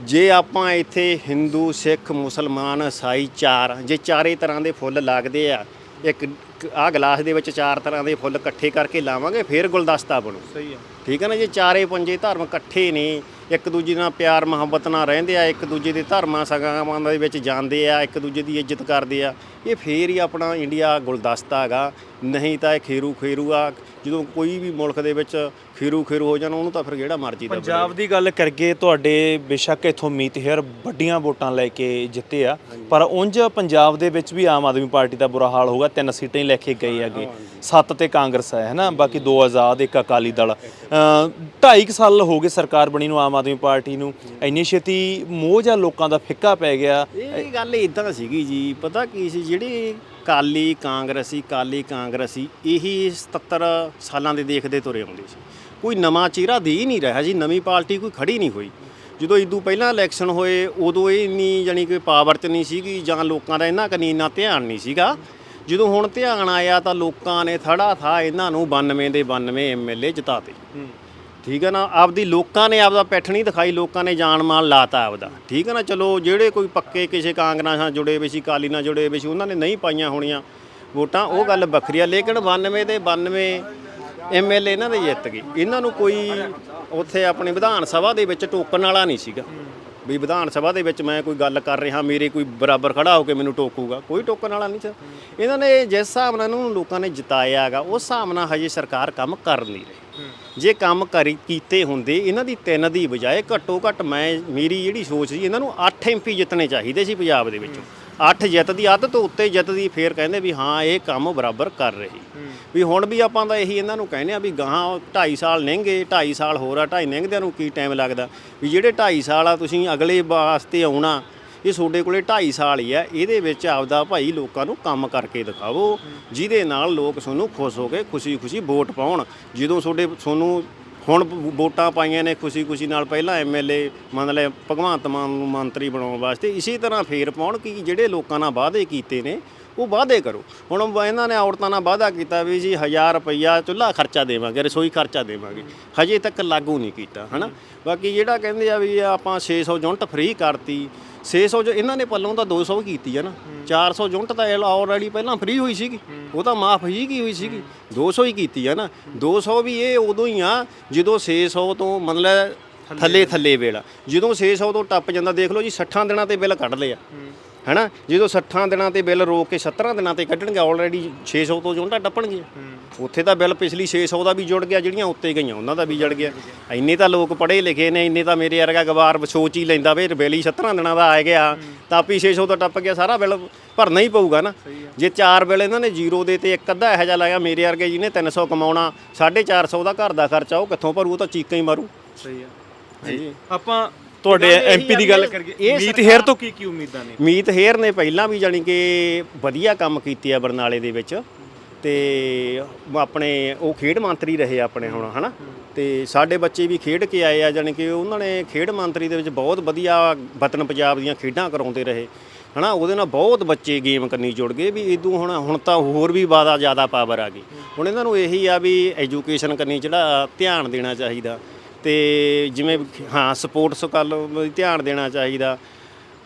ਜੇ ਆਪਾਂ ਇੱਥੇ ਹਿੰਦੂ ਸਿੱਖ ਮੁਸਲਮਾਨ ਈਸਾਈ ਚਾਰ ਜੇ ਚਾਰੇ ਤਰ੍ਹਾਂ ਦੇ ਫੁੱਲ ਲੱਗਦੇ ਆ ਇੱਕ ਆ ਗਲਾਸ ਦੇ ਵਿੱਚ ਚਾਰ ਤਰ੍ਹਾਂ ਦੇ ਫੁੱਲ ਇਕੱਠੇ ਕਰਕੇ ਲਾਵਾਂਗੇ ਫਿਰ ਗੁਲਦਸਤਾ ਬਣੂ। ਸਹੀ ਹੈ ਠੀਕ ਹੈ ਨਾ ਜੇ? ਚਾਰੇ ਪੰਜੇ ਧਰਮ ਇਕੱਠੇ ਨੇ। ਇੱਕ ਦੂਜੇ ਨਾਲ ਪਿਆਰ ਮੁਹੱਬਤ ਨਾਲ ਰਹਿੰਦੇ ਆ ਇੱਕ ਦੂਜੇ ਦੇ ਧਰਮਾਂ ਸਗਾਵਾਂ ਦੇ ਵਿੱਚ ਜਾਂਦੇ ਆ ਇੱਕ ਦੂਜੇ ਦੀ ਇੱਜ਼ਤ ਕਰਦੇ ਆ। ਇਹ ਫੇਰ ਹੀ ਆਪਣਾ ਇੰਡੀਆ ਗੁਲਦਸਤਾ ਹੈਗਾ। ਨਹੀਂ ਤਾਂ ਇਹ ਖੇਰੂ ਖੇਰੂ ਆ। ਜਦੋਂ ਕੋਈ ਵੀ ਮੁਲਕ ਦੇ ਵਿੱਚ ਖੇਰੂ ਖੇਰੂ ਹੋ ਜਾਣ ਉਹਨੂੰ ਤਾਂ ਫਿਰ ਜਿਹੜਾ ਮਰਜ਼ੀ ਦਾ ਪੰਜਾਬ ਦੀ ਗੱਲ ਕਰਗੇ ਤੁਹਾਡੇ ਬੇਸ਼ੱਕ ਇਥੋਂ ਮੀਤ ਹੇਅਰ ਵੱਡੀਆਂ ਵੋਟਾਂ ਲੈ ਕੇ ਜਿੱਤੇ ਆ। ਪਰ ਉਂਝ ਪੰਜਾਬ ਦੇ ਵਿੱਚ ਵੀ ਆਮ ਆਦਮੀ ਪਾਰਟੀ ਦਾ ਬੁਰਾ ਹਾਲ ਹੋਗਾ ਤਿੰਨ ਸੀਟਾਂ ਹੀ ਲੈ ਕੇ ਗਏ ਹੈਗੇ। ਸੱਤ ਤੇ ਕਾਂਗਰਸ ਹੈ ਹੈਨਾ ਬਾਕੀ ਦੋ ਆਜ਼ਾਦ ਇੱਕ ਅਕਾਲੀ ਦਲ। ਅ, ਢਾਈ ਕੁ ਸਾਲ ਹੋ ਗਏ ਸਰਕਾਰ ਬਣੀ ਨੂੰ ਆਮ ਆਦਮੀ ਪਾਰਟੀ ਨੂੰ ਇੰਨੀ ਛੇਤੀ ਮੋਹ ਜਾਂ ਲੋਕਾਂ ਦਾ ਫਿੱਕਾ ਪੈ ਗਿਆ? ਇਹ ਗੱਲ ਇਦਾਂ ਸੀਗੀ ਜੀ। ਪਤਾ ਕੀ ਸੀ ਜਿਹੜੀ ਕਾਲੀ ਕਾਂਗਰਸੀ ਕਾਲੀ ਕਾਂਗਰਸੀ ਇਹੀ 77 ਸਾਲਾਂ ਦੇ ਦੇਖਦੇ ਤੁਰੇ ਆਉਂਦੇ ਸੀ। ਕੋਈ ਨਵਾਂ ਚਿਹਰਾ ਦੇ ਹੀ ਨਹੀਂ ਰਿਹਾ ਜੀ। ਨਵੀਂ ਪਾਰਟੀ ਕੋਈ ਖੜੀ ਨਹੀਂ ਹੋਈ। ਜਦੋਂ ਇਦੋਂ ਪਹਿਲਾਂ ਇਲੈਕਸ਼ਨ ਹੋਏ ਉਦੋਂ ਇਹ ਇੰਨੀ ਜਾਨੀ ਕਿ ਪਾਵਰ 'ਚ ਨਹੀਂ ਸੀਗੀ ਜਾਂ ਲੋਕਾਂ ਦਾ ਇਹਨਾਂ ਕਨੀ ਇੰਨਾ ਧਿਆਨ ਨਹੀਂ ਸੀਗਾ। ਜਦੋਂ ਹੁਣ ਧਿਆਨ ਆਇਆ ਤਾਂ ਲੋਕਾਂ ਨੇ ਥੜਾ ਥਾ ਇਹਨਾਂ ਨੂੰ 92 ਦੇ 92 ਐਮਐਲਏ ਜਿਤਾਤੇ। ਠੀਕ ਹੈ ਨਾ? ਆਪਦੀ ਲੋਕਾਂ ਨੇ ਆਪਦਾ ਪੈਠ ਨਹੀਂ ਦਿਖਾਈ, ਲੋਕਾਂ ਨੇ ਜਾਨ ਮਾਲ ਲਾਤਾ ਆਪਦਾ। ਠੀਕ ਹੈ ਨਾ? ਚਲੋ, ਜਿਹੜੇ ਕੋਈ ਪੱਕੇ ਕਿਸੇ ਕਾਂਗਰਸ ਨਾਲ ਜੁੜੇ ਹੋਏ ਸੀ ਕਾਲੀ ਨਾਲ ਜੁੜੇ ਹੋਏ ਸੀ, ਉਹਨਾਂ ਨੇ ਨਹੀਂ ਪਾਈਆਂ ਹੋਣੀਆਂ ਵੋਟਾਂ, ਉਹ ਗੱਲ ਵੱਖਰੀ ਆ। ਲੇਕਿਨ 92 ਦੇ 92 ਐਮਐਲਏ ਇਹਨਾਂ ਦੇ ਜਿੱਤ ਗਏ। ਇਹਨਾਂ ਨੂੰ ਕੋਈ ਉੱਥੇ ਆਪਣੇ ਵਿਧਾਨ ਸਭਾ ਦੇ ਵਿੱਚ ਟੋਕਣ ਵਾਲਾ ਨਹੀਂ ਸੀਗਾ। ਵੀ ਵਿਧਾਨ ਸਭਾ ਦੇ ਵਿੱਚ ਮੈਂ ਕੋਈ ਗੱਲ ਕਰ ਰਿਹਾ, ਮੇਰੇ ਕੋਈ ਬਰਾਬਰ ਖੜਾ ਹੋ ਕੇ ਮੈਨੂੰ ਟੋਕੂਗਾ। ਕੋਈ ਟੋਕਣ ਵਾਲਾ ਨਹੀਂ ਸੀ। ਇਹਨਾਂ ਨੇ ਜਿਸ ਹਿਸਾਬ ਨਾਲ ਇਹਨਾਂ ਨੂੰ ਲੋਕਾਂ ਨੇ ਜਿਤਾਇਆ ਹੈਗਾ ਉਸ ਹਿਸਾਬ ਨਾਲ ਹਜੇ ਸਰਕਾਰ ਕੰਮ ਕਰ ਨਹੀਂ ਰਹੀ। ਜੇ ਕੰਮ ਕਰੀ ਕੀਤੇ ਹੁੰਦੇ, ਇਹਨਾਂ ਦੀ ਤਿੰਨ ਦੀ ਬਜਾਏ ਘੱਟੋ ਘੱਟ ਮੈਂ ਮੇਰੀ ਜਿਹੜੀ ਸੋਚ ਸੀ, ਇਹਨਾਂ ਨੂੰ 8 ਐਮਪੀ ਜਿੱਤਣੇ ਚਾਹੀਦੇ ਸੀ ਪੰਜਾਬ ਦੇ ਵਿੱਚੋਂ। 8 ਜਿੱਤ ਦੀ ਅੱਧ ਤੋਂ ਉੱਤੇ ਜਿੱਤਦੀ, ਫੇਰ ਕਹਿੰਦੇ ਵੀ ਹਾਂ, ਇਹ ਕੰਮ ਬਰਾਬਰ ਕਰ ਰਹੀ। ਵੀ ਹੁਣ ਵੀ ਆਪਾਂ ਤਾਂ ਇਹੀ ਇਹਨਾਂ ਨੂੰ ਕਹਿੰਦੇ ਆ ਵੀ ਗਾਹਾਂ 2.5 ਸਾਲ ਲੰਘੇ 2.5 ਸਾਲ ਹੋਰ ਆ 2.5 ਲੰਘਦਿਆਂ ਨੂੰ ਕੀ ਟਾਈਮ ਲੱਗਦਾ? ਵੀ ਜਿਹੜੇ 2.5 ਸਾਲ ਆ, ਤੁਸੀਂ ਅਗਲੇ ਵਾਸਤੇ ਆਉਣਾ ਇਹ ਤੁਹਾਡੇ ਕੋਲੇ 2.5 ਸਾਲ ਹੀ ਆ ਇਹਦੇ ਵਿੱਚ ਆਪਦਾ ਭਾਈ ਲੋਕਾਂ ਨੂੰ ਕੰਮ ਕਰਕੇ ਦਿਖਾਵੋ, ਜਿਹਦੇ ਨਾਲ ਲੋਕ ਤੁਹਾਨੂੰ ਖੁਸ਼ ਹੋ ਕੇ ਖੁਸ਼ੀ-ਖੁਸ਼ੀ ਵੋਟ ਪਾਉਣ। ਜਦੋਂ ਤੁਹਾਡੇ, ਤੁਹਾਨੂੰ ਹੁਣ ਵੋਟਾਂ ਪਾਈਆਂ ਨੇ ਖੁਸ਼ੀ-ਖੁਸ਼ੀ ਨਾਲ, ਪਹਿਲਾਂ ਐਮਐਲਏ ਮਤਲਬ ਭਗਵੰਤ ਮਾਨ ਨੂੰ ਮੰਤਰੀ ਬਣਾਉਣ ਵਾਸਤੇ, ਇਸੇ ਤਰ੍ਹਾਂ ਫੇਰ ਪਾਉਣ ਕਿ ਜਿਹੜੇ ਲੋਕਾਂ ਨਾਲ ਵਾਅਦੇ ਕੀਤੇ ਨੇ ਉਹ ਵਾਅਦੇ ਕਰੋ। ਹੁਣ ਇਹਨਾਂ ਨੇ ਔਰਤਾਂ ਨਾਲ ਵਾਅਦਾ ਕੀਤਾ ਵੀ ਜੀ 1000 ਰੁਪਈਆ ਚੁੱਲ੍ਹਾ ਖਰਚਾ ਦੇਵਾਂਗੇ ਰਸੋਈ ਖਰਚਾ ਦੇਵਾਂਗੇ। ਹਜੇ ਤੱਕ ਲਾਗੂ ਨਹੀਂ ਕੀਤਾ ਹਨਾ? ਬਾਕੀ ਜਿਹੜਾ ਕਹਿੰਦੇ ਆ ਵੀ ਆਪਾਂ 600 ਯੂਨਿਟ ਫ੍ਰੀ ਕਰਤੀ 600 ਜੋ ਇਹਨਾਂ ਨੇ ਪੱਲੋਂ ਤਾਂ 200 ਕੀਤੀ ਆ ਨਾ। 400 ਯੂਨਿਟ ਤਾਂ ਆਲਰੇਡੀ ਪਹਿਲਾਂ ਫ੍ਰੀ ਹੋਈ ਸੀਗੀ। ਉਹ ਤਾਂ ਮਾਫ ਹੀ ਕੀ ਹੋਈ ਸੀਗੀ। 200 ਹੀ ਕੀਤੀ ਆ ਨਾ। 200 ਵੀ ਇਹ ਉਦੋਂ ਹੀ ਆ ਜਦੋਂ 600 ਤੋਂ ਮਤਲਬ ਥੱਲੇ। ਥੱਲੇ ਬਿੱਲ ਜਦੋਂ 600 ਤੋਂ ਟੱਪ ਜਾਂਦਾ ਦੇਖ ਲਓ ਜੀ 60 ਦਿਨਾਂ ਤੇ ਬਿੱਲ ਕੱਢ ਲਏ ਆ ਹੈਨਾ? ਜਦੋਂ 60 ਦਿਨਾਂ ਤੇ ਬਿੱਲ ਰੋਕ ਕੇ 17 ਦਿਨਾਂ ਤੇ ਕੱਢਣਗੇ ਆਲਰੇਡੀ 600 ਤੋਂ ਜੁੰਡਾ ਟੱਪਣਗੇ। ਉੱਥੇ ਤਾਂ ਬਿੱਲ ਪਿਛਲੀ 600 ਦਾ ਵੀ ਜੁੜ ਗਿਆ ਜਿਹੜੀਆਂ ਉੱਤੇ ਗਈਆਂ ਉਹਨਾਂ ਦਾ ਵੀ ਜੜ ਗਿਆ। ਇੰਨੇ ਤਾਂ ਲੋਕ ਪੜ੍ਹੇ ਲਿਖੇ ਨੇ ਇੰਨੇ ਤਾਂ ਮੇਰੇ ਵਰਗਾ ਗਵਾਰ ਸੋਚ ਹੀ ਲੈਂਦਾ ਵੀ ਬਿੱਲ ਹੀ 17 ਦਿਨਾਂ ਦਾ ਆ ਗਿਆ ਤਾਂ ਆਪੀ 600 ਤੋਂ ਟੱਪ ਗਿਆ ਸਾਰਾ ਬਿੱਲ ਭਰਨਾ ਹੀ ਪਊਗਾ ਨਾ। ਜੇ ਚਾਰ ਬਿੱਲ ਇਹਨਾਂ ਨੇ ਜ਼ੀਰੋ ਦੇ ਤੇ ਇੱਕ ਅੱਧਾ ਇਹੋ ਜਿਹਾ ਲਾਇਆ ਮੇਰੇ ਵਰਗੇ ਜਿਹਨੇ 300 ਕਮਾਉਣਾ 450 ਦਾ ਘਰ ਦਾ ਖਰਚਾ ਉਹ ਕਿੱਥੋਂ ਭਰੂ ਉਹ ਤਾਂ ਚੀਕਾਂ ਹੀ ਮਾਰੂ। ਸਹੀ ਆ। ਹਾਂਜੀ। ਆਪਾਂ ਤੁਹਾਡੇ ਐਮਪੀ ਦੀ ਗੱਲ ਕਰੀਏ। ਇਹ ਮੀਤ ਹੇਰ ਤੋਂ ਕੀ ਕੀ ਉਮੀਦਾਂ ਨੇ? ਮੀਤ ਹੇਰ ਨੇ ਪਹਿਲਾਂ ਵੀ ਜਾਣੀ ਕਿ ਵਧੀਆ ਕੰਮ ਕੀਤੇ ਆ ਬਰਨਾਲੇ ਦੇ ਵਿੱਚ ਤੇ ਆਪਣੇ ਉਹ ਖੇਡ ਮੰਤਰੀ ਰਹੇ ਆਪਣੇ ਹੁਣ ਹਨਾ? ਤੇ ਸਾਡੇ ਬੱਚੇ ਵੀ ਖੇਡ ਕੇ ਆਏ ਆ ਜਾਣੀ ਕਿ ਉਹਨਾਂ ਨੇ ਖੇਡ ਮੰਤਰੀ ਦੇ ਵਿੱਚ ਬਹੁਤ ਵਧੀਆ ਵਤਨ ਪੰਜਾਬ ਦੀਆਂ ਖੇਡਾਂ ਕਰਾਉਂਦੇ ਰਹੇ ਹਨਾ? ਉਹਦੇ ਨਾਲ ਬਹੁਤ ਬੱਚੇ ਗੇਮ ਕਰਨੀ ਜੁੜ ਗਏ ਵੀ ਇਦੋਂ ਹੁਣ ਹੁਣ ਤਾਂ ਹੋਰ ਵੀ ਬਾਦਾ ਜ਼ਿਆਦਾ ਪਾਵਰ ਆ ਗਈ। ਹੁਣ ਇਹਨਾਂ ਨੂੰ ਇਹੀ ਆ ਵੀ ਐਜੂਕੇਸ਼ਨ ਕਰਨੀ ਜਿਹੜਾ ਧਿਆਨ ਦੇਣਾ ਚਾਹੀਦਾ। ਤੇ ਜਿਵੇਂ ਹਾਂ ਸਪੋਰਟਸ ਕੱਲ ਧਿਆਨ ਦੇਣਾ ਚਾਹੀਦਾ।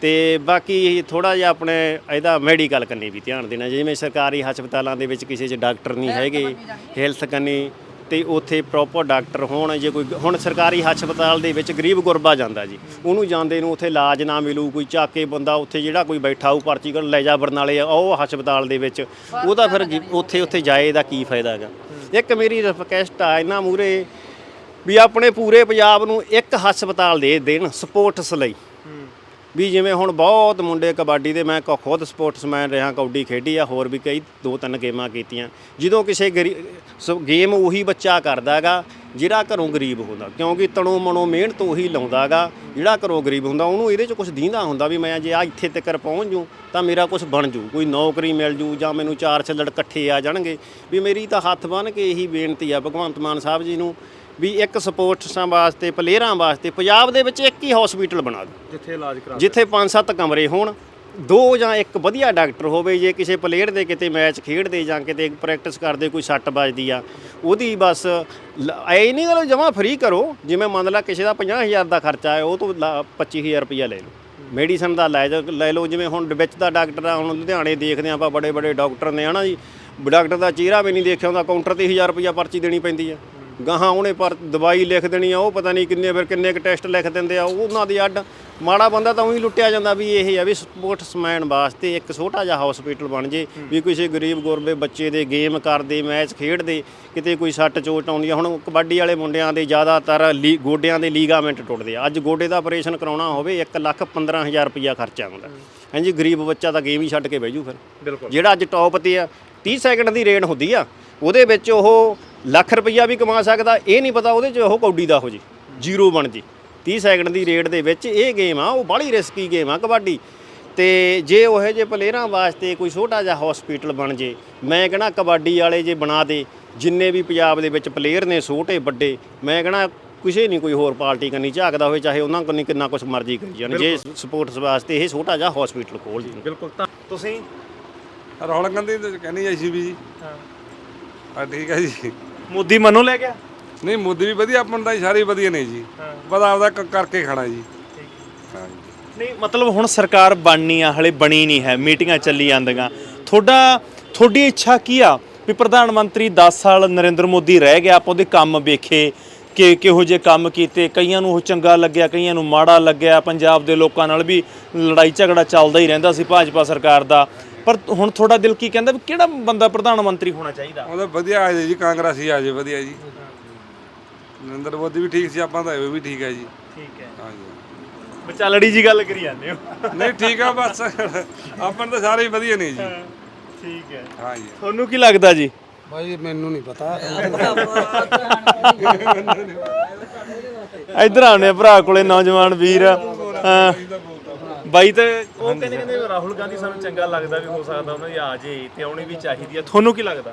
ਤੇ ਬਾਕੀ ਥੋੜਾ ਜਿਹਾ ਆਪਣੇ ਇਹਦਾ ਮੈਡੀਕਲ ਕੰਨੀ ਵੀ ਧਿਆਨ ਦੇਣਾ। ਜਿਵੇਂ ਸਰਕਾਰੀ ਹਸਪਤਾਲਾਂ ਦੇ ਵਿੱਚ ਕਿਸੇ 'ਚ ਡਾਕਟਰ ਨਹੀਂ ਹੈਗੇ ਹੈਲਥ ਕੰਨੀ ਤੇ ਉੱਥੇ ਪ੍ਰੋਪਰ ਡਾਕਟਰ ਹੋਣ ਜੇ ਕੋਈ ਹੁਣ ਸਰਕਾਰੀ ਹਸਪਤਾਲ ਦੇ ਵਿੱਚ ਗਰੀਬ ਗੁਰਬਾ ਜਾਂਦਾ ਜੀ ਉਹਨੂੰ ਜਾਂਦੇ ਨੂੰ ਉੱਥੇ ਇਲਾਜ ਨਾ ਮਿਲੂ ਕੋਈ ਚੱਕ ਬੰਦਾ ਉੱਥੇ ਜਿਹੜਾ ਕੋਈ ਬੈਠਾ ਉਹ ਪਰਚੀ ਕਰ ਲੈ ਜਾ ਬਰਨਾਲੇ ਉਹ ਹਸਪਤਾਲ ਦੇ ਵਿੱਚ ਉਹਦਾ ਫਿਰ ਉੱਥੇ ਉੱਥੇ ਜਾਏ ਦਾ ਕੀ ਫਾਇਦਾ ਹੈਗਾ ਇੱਕ ਮੇਰੀ ਰਿਕਵੈਸਟ ਆ ਇਹਨਾਂ ਮੂਰੇ ਵੀ ਆਪਣੇ ਪੂਰੇ ਪੰਜਾਬ ਨੂੰ ਇੱਕ ਹਸਪਤਾਲ ਦੇ ਦੇਣ ਸਪੋਰਟਸ ਲਈ। ਵੀ ਜਿਵੇਂ ਹੁਣ ਬਹੁਤ ਮੁੰਡੇ ਕਬੱਡੀ ਦੇ, ਮੈਂ ਖੁਦ ਸਪੋਰਟਸਮੈਨ ਰਿਹਾ, ਕਬੱਡੀ ਖੇਡੀ ਆ, ਹੋਰ ਵੀ ਕਈ ਦੋ ਤਿੰਨ ਗੇਮਾਂ ਕੀਤੀਆਂ। ਜਦੋਂ ਕਿਸੇ ਗਰੀ- ਸੋ ਗੇਮ ਉਹੀ ਬੱਚਾ ਕਰਦਾਗਾ ਜਿਹੜਾ ਘਰੋਂ ਗਰੀਬ ਹੁੰਦਾ। ਕਿਉਂਕਿ ਤਣੋ ਮਨੋਂ ਮਿਹਨਤ ਉਹੀ ਲਾਉਂਦਾਗਾ ਜਿਹੜਾ ਘਰੋਂ ਗਰੀਬ ਹੁੰਦਾ, ਉਹਨੂੰ ਇਹਦੇ 'ਚ ਕੁਝ ਦੀਂਦਾ ਹੁੰਦਾ ਵੀ ਮੈਂ ਜੇ ਆ ਇੱਥੇ ਤੱਕ ਪਹੁੰਚ ਜੂ, ਤਾਂ ਮੇਰਾ ਕੁਝ ਬਣ ਜੂ। ਕੋਈ ਨੌਕਰੀ ਮਿਲ ਜੂ ਜਾਂ ਮੈਨੂੰ ਚਾਰ ਛੱਲੜ ਇਕੱਠੇ ਆ ਜਾਣਗੇ। ਵੀ ਮੇਰੀ ਤਾਂ ਹੱਥ ਬੰਨ ਕੇ ਇਹੀ ਬੇਨਤੀ ਆ, ਭਗਵੰਤ ਮਾਨ ਸਾਹਿਬ ਜੀ ਨੂੰ ਵੀ ਇੱਕ ਸਪੋਰਟਸਾਂ ਵਾਸਤੇ ਪਲੇਅਰਾਂ ਵਾਸਤੇ ਪੰਜਾਬ ਦੇ ਵਿੱਚ ਇੱਕ ਹੀ ਹਸਪੀਟਲ ਬਣਾ ਦਿਓ। ਜਿੱਥੇ ਇਲਾਜ ਕਰਾ ਜਿੱਥੇ 5-7 ਕਮਰੇ ਹੋਣ ਦੋ ਜਾਂ ਇੱਕ ਵਧੀਆ ਡਾਕਟਰ ਹੋਵੇ ਜੇ ਕਿਸੇ ਪਲੇਅਰ ਦੇ ਕਿਤੇ ਮੈਚ ਖੇਡਦੇ ਜਾਂ ਕਿਤੇ ਪ੍ਰੈਕਟਿਸ ਕਰਦੇ ਕੋਈ ਸੱਟ ਵੱਜਦੀ ਆ ਉਹਦੀ ਬਸ ਐ ਨਹੀਂ ਗੱਲ ਜਮਾ ਫ੍ਰੀ ਕਰੋ ਜਿਵੇਂ ਮੰਨ ਲਾ ਕਿਸੇ ਦਾ 50000 ਦਾ ਖਰਚਾ ਹੈ ਉਹ ਤੋਂ ਲਾ- 25000 ਰੁਪਇਆ ਲੈ ਲਓ। ਮੈਡੀਸਨ ਦਾ ਲੈ ਲੈ ਲਓ ਜਿਵੇਂ ਹੁਣ ਵਿੱਚ ਦਾ ਡਾਕਟਰ ਆ ਹੁਣ ਲੁਧਿਆਣੇ ਦੇਖਦੇ ਆ ਆਪਾਂ ਬੜੇ ਬੜੇ ਡਾਕਟਰ ਨੇ ਹਨਾ ਜੀ। ਡਾਕਟਰ ਦਾ ਚਿਹਰਾ ਵੀ ਨਹੀਂ ਦੇਖਿਆ ਹੁੰਦਾ ਕਾਊਂਟਰ ਤੇ 1000 ਰੁਪਇਆ ਪਰਚੀ ਦੇਣੀ ਪੈਂਦੀ ਆ। ਗਾਹਾਂ ਉਹਨੇ ਪਰ ਦਵਾਈ ਲਿਖ ਦੇਣੀ ਆ ਉਹ ਪਤਾ ਨਹੀਂ ਕਿੰਨੇ ਫਿਰ ਕਿੰਨੇ ਕ ਟੈਸਟ ਲਿਖ ਦਿੰਦੇ ਆ ਉਹਨਾਂ ਦੀ ਅੱਡ। ਮਾੜਾ ਬੰਦਾ ਤਾਂ ਉਹੀ ਲੁੱਟਿਆ ਜਾਂਦਾ ਵੀ ਇਹ ਆ ਵੀ ਸਪੋਰਟਸਮੈਨ ਵਾਸਤੇ ਇੱਕ ਛੋਟਾ ਜਿਹਾ ਹਸਪੀਟਲ ਬਣ ਜੇ ਵੀ ਕਿਸੇ ਗਰੀਬ ਗੁਰਬੇ ਬੱਚੇ ਦੇ ਗੇਮ ਕਰਦੇ ਮੈਚ ਖੇਡਦੇ ਕਿਤੇ ਕੋਈ ਸੱਟ ਚੋਟ ਆਉਂਦੀ ਆ। ਹੁਣ ਕਬੱਡੀ ਵਾਲੇ ਮੁੰਡਿਆਂ ਦੇ ਜ਼ਿਆਦਾਤਰ ਗੋਡਿਆਂ ਦੇ ਲੀਗਾਮੈਂਟ ਟੁੱਟਦੇ ਆ। ਅੱਜ ਗੋਡੇ ਦਾ ਆਪਰੇਸ਼ਨ ਕਰਾਉਣਾ ਹੋਵੇ 1 ਲੱਖ 15000 ਰੁਪਇਆ ਖਰਚਾ ਆਉਂਦਾ। ਹਾਂਜੀ ਗਰੀਬ ਬੱਚਾ ਤਾਂ ਗੇਮ ਹੀ ਛੱਡ ਕੇ ਬਹਿ ਜੂ ਫਿਰ। ਜਿਹੜਾ ਅੱਜ ਟੌਪ ਤੇ ਆ 30 ਸੈਕਿੰਡ ਦੀ ਰੇਡ ਹੁੰਦੀ ਆ ਉਹਦੇ ਵਿੱਚ ਉਹ ਲੱਖ ਰੁਪਈਆ ਵੀ ਕਮਾ ਸਕਦਾ ਇਹ ਨਹੀਂ ਪਤਾ ਉਹਦੇ 'ਚ ਉਹ ਕੌਡੀ ਦਾ ਹੋ ਜੇ ਜ਼ੀਰੋ ਬਣ ਜੇ 30 ਸੈਕਿੰਡ ਦੀ ਰੇਡ ਦੇ ਵਿੱਚ ਇਹ ਗੇਮ ਆ ਉਹ ਬੜੀ ਰਿਸਕੀ ਗੇਮ ਆ ਕਬੱਡੀ। ਤੇ ਜੇ ਉਹ ਜਿਹੇ ਪਲੇਅਰਾਂ ਵਾਸਤੇ ਕੋਈ ਛੋਟਾ ਜਿਹਾ ਹਸਪੀਟਲ ਬਣ ਜੇ ਮੈਂ ਕਹਣਾ ਕਬੱਡੀ ਵਾਲੇ ਜੇ ਬਣਾ ਦੇ ਜਿੰਨੇ ਵੀ ਪੰਜਾਬ ਦੇ ਵਿੱਚ ਪਲੇਅਰ ਨੇ ਛੋਟੇ ਵੱਡੇ ਮੈਂ ਕਹਣਾ ਕਿਸੇ ਨਹੀਂ ਕੋਈ ਹੋਰ ਪਾਰਟੀ ਕਰਨੀ ਝਾਕਦਾ ਹੋਵੇ ਚਾਹੇ ਉਹਨਾਂ ਕੋਲ ਕਿੰਨਾ ਕੁਝ ਮਰਜ਼ੀ ਕਰੀ ਜਾਣ ਜੇ ਸਪੋਰਟਸ ਵਾਸਤੇ ਇਹ ਛੋਟਾ ਜਿਹਾ ਹਸਪੀਟਲ ਖੋਲ ਦੇਣ। ਬਿਲਕੁਲ ਤਾਂ ਤੁਸੀਂ ਰਾਹੁਲ ਗਾਂਧੀ ਤੇ ਕਹਿੰਦੀ ਆਈ ਸੀ ਵੀ ਜੀ। ਹਾਂ। ਠੀਕ ਹੈ ਜੀ। ਮੋਦੀ ਮੰਨੋ ਲੈ ਗਿਆ? ਨਹੀਂ ਮੋਦੀ ਵੀ ਵਧੀਆ ਆਪਾਂ ਨੂੰ ਤਾਂ ਜੀ ਸਾਰੇ ਵਧੀਆ ਨੇ ਜੀ। ਬਸ ਆਪਦਾ ਕ- ਕਰਕੇ ਜੀ। ਹਾਂ। ਜੀ। ਨਹੀਂ ਮਤਲਬ ਹੁਣ ਸਰਕਾਰ ਬਣਨੀ ਆ ਹਲੇ ਬਣੀ ਨਹੀਂ ਹੈ ਮੀਟਿੰਗਾਂ ਚੱਲੀ ਜਾਂਦੀਆਂ। ਤੁਹਾਡਾ ਤੁਹਾਡੀ ਇੱਛਾ ਕੀ ਆ? ਵੀ ਪ੍ਰਧਾਨ ਮੰਤਰੀ 10 ਸਾਲ ਨਰਿੰਦਰ ਮੋਦੀ ਰਹਿ ਗਿਆ ਆਪਾਂ ਉਹਦੇ ਕੰਮ ਵੇਖੇ ਕਿ ਕਿਹੋ ਜਿਹੇ ਕੰਮ ਕੀਤੇ ਕਈਆਂ ਨੂੰ ਉਹ ਚੰਗਾ ਲੱਗਿਆ ਕਈਆਂ ਨੂੰ ਮਾੜਾ ਲੱਗਿਆ ਪੰਜਾਬ ਦੇ ਲੋਕਾਂ ਨਾਲ ਵੀ ਲੜਾਈ ਝਗੜਾ ਚੱਲਦਾ ਹੀ ਰਹਿੰਦਾ ਸੀ ਭਾਜਪਾ ਸਰਕਾਰ ਦਾ। ਪਰ ਹੁਣ ਤੁਹਾਡਾ ਦਿਲ ਕੀ ਕਹਿੰਦਾ ਵੀ ਕਿਹੜਾ ਬੰਦਾ ਪ੍ਰਧਾਨ ਮੰਤਰੀ ਹੋਣਾ ਚਾਹੀਦਾ? ਉਹਦਾ ਵਧੀਆ ਆ ਜੇ ਜੀ ਕਾਂਗਰਸੀ ਆ ਜੇ ਵਧੀਆ ਜੀ। ਨਰਿੰਦਰ ਮੋਦੀ ਵੀ ਠੀਕ ਸੀ ਆਪਾਂ ਤਾਂ ਇਹ ਵੀ ਠੀਕ ਹੈ ਜੀ। ਠੀਕ ਹੈ। ਹਾਂ ਜੀ ਵਿਚਾਲੜੀ ਜੀ ਗੱਲ ਕਰੀ ਜਾਂਦੇ ਹੋ। ਨਹੀਂ ਠੀਕ ਆ ਬਸ। ਆਪਾਂ ਤਾਂ ਸਾਰੇ ਹੀ ਵਧੀਆ ਨੇ ਜੀ। ਠੀਕ ਹੈ। ਹਾਂ ਜੀ ਤੁਹਾਨੂੰ ਕੀ ਲੱਗਦਾ ਜੀ? ਭਾਈ ਮੈਨੂੰ ਨਹੀਂ ਪਤਾ। ਇੱਧਰ ਆਉਣੇ ਭਰਾ ਕੋਲੇ ਨੌਜਵਾਨ ਵੀਰ। ਅਹ, ਬਾਈ ਤੇ ਉਹ ਕਹਿੰਦੇ ਕਹਿੰਦੇ ਰਾਹੁਲ ਗਾਂਧੀ ਸਾਨੂੰ ਚੰਗਾ ਲੱਗਦਾ ਵੀ ਹੋ ਸਕਦਾ ਉਹਨਾਂ ਦੀ ਆ ਜੇ ਤੇ ਆਉਣੀ ਵੀ ਚਾਹੀਦੀ ਆ। ਤੁਹਾਨੂੰ ਕੀ ਲੱਗਦਾ?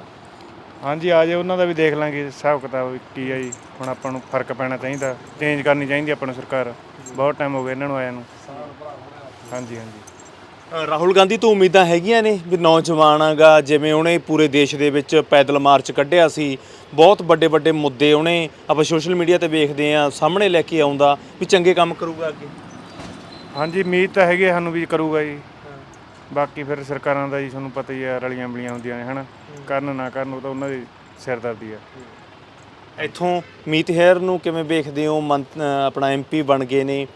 ਹਾਂਜੀ ਆ ਜੇ ਉਹਨਾਂ ਦਾ ਵੀ ਦੇਖ ਲਾਂਗੇ ਹਿਸਾਬ ਕਿਤਾਬ ਕੀ ਆ ਜੀ। ਹੁਣ ਆਪਾਂ ਨੂੰ ਫ਼ਰਕ ਪੈਣਾ ਚਾਹੀਦਾ ਚੇਂਜ ਕਰਨੀ ਚਾਹੀਦੀ ਆਪਾਂ ਨੂੰ ਸਰਕਾਰ। ਬਹੁਤ ਟਾਈਮ ਹੋ ਗਿਆ ਇਹਨਾਂ ਨੂੰ ਆਇਆਂ ਨੂੰ। ਹਾਂਜੀ ਹਾਂਜੀ। ਰਾਹੁਲ ਗਾਂਧੀ ਤੋਂ ਉਮੀਦਾਂ ਹੈਗੀਆਂ ਨੇ ਵੀ ਨੌਜਵਾਨ ਆਗਾ ਜਿਵੇਂ ਉਹਨੇ ਪੂਰੇ ਦੇਸ਼ ਦੇ ਵਿੱਚ ਪੈਦਲ ਮਾਰਚ ਕੱਢਿਆ ਸੀ। ਬਹੁਤ ਵੱਡੇ ਵੱਡੇ ਮੁੱਦੇ ਉਹਨੇ ਆਪਾਂ ਸੋਸ਼ਲ ਮੀਡੀਆ ਤੇ ਵੇਖਦੇ ਆ ਸਾਹਮਣੇ ਲੈ ਕੇ ਆਉਂਦਾ ਵੀ ਚੰਗੇ ਕੰਮ ਕਰੂਗਾ ਅੱਗੇ। ਹਾਂਜੀ ਉਮੀਦ ਤਾਂ ਹੈਗੀ ਸਾਨੂੰ ਵੀ ਕਰੂਗਾ ਜੀ। ਬਾਕੀ ਫਿਰ ਸਰਕਾਰਾਂ ਦਾ ਜੀ ਤੁਹਾਨੂੰ ਪਤਾ ਹੀ ਆ ਰਲੀਆਂ ਬਲੀਆਂ ਹੁੰਦੀਆਂ ਨੇ ਹਨਾ। ਕਰਨ ਨਾ ਕਰਨ ਉਹ ਤਾਂ ਉਹਨਾਂ ਦੀ ਸਿਰਦਰਦੀ ਆ। ਇੱਥੋਂ ਮੀਤ ਹੈਰ ਨੂੰ ਕਿਵੇਂ ਵੇਖਦੇ ਹੋ? ਮੰਤ- ਅ, ਆਪਣਾ ਐਮਪੀ ਬਣ ਗਏ ਨੇ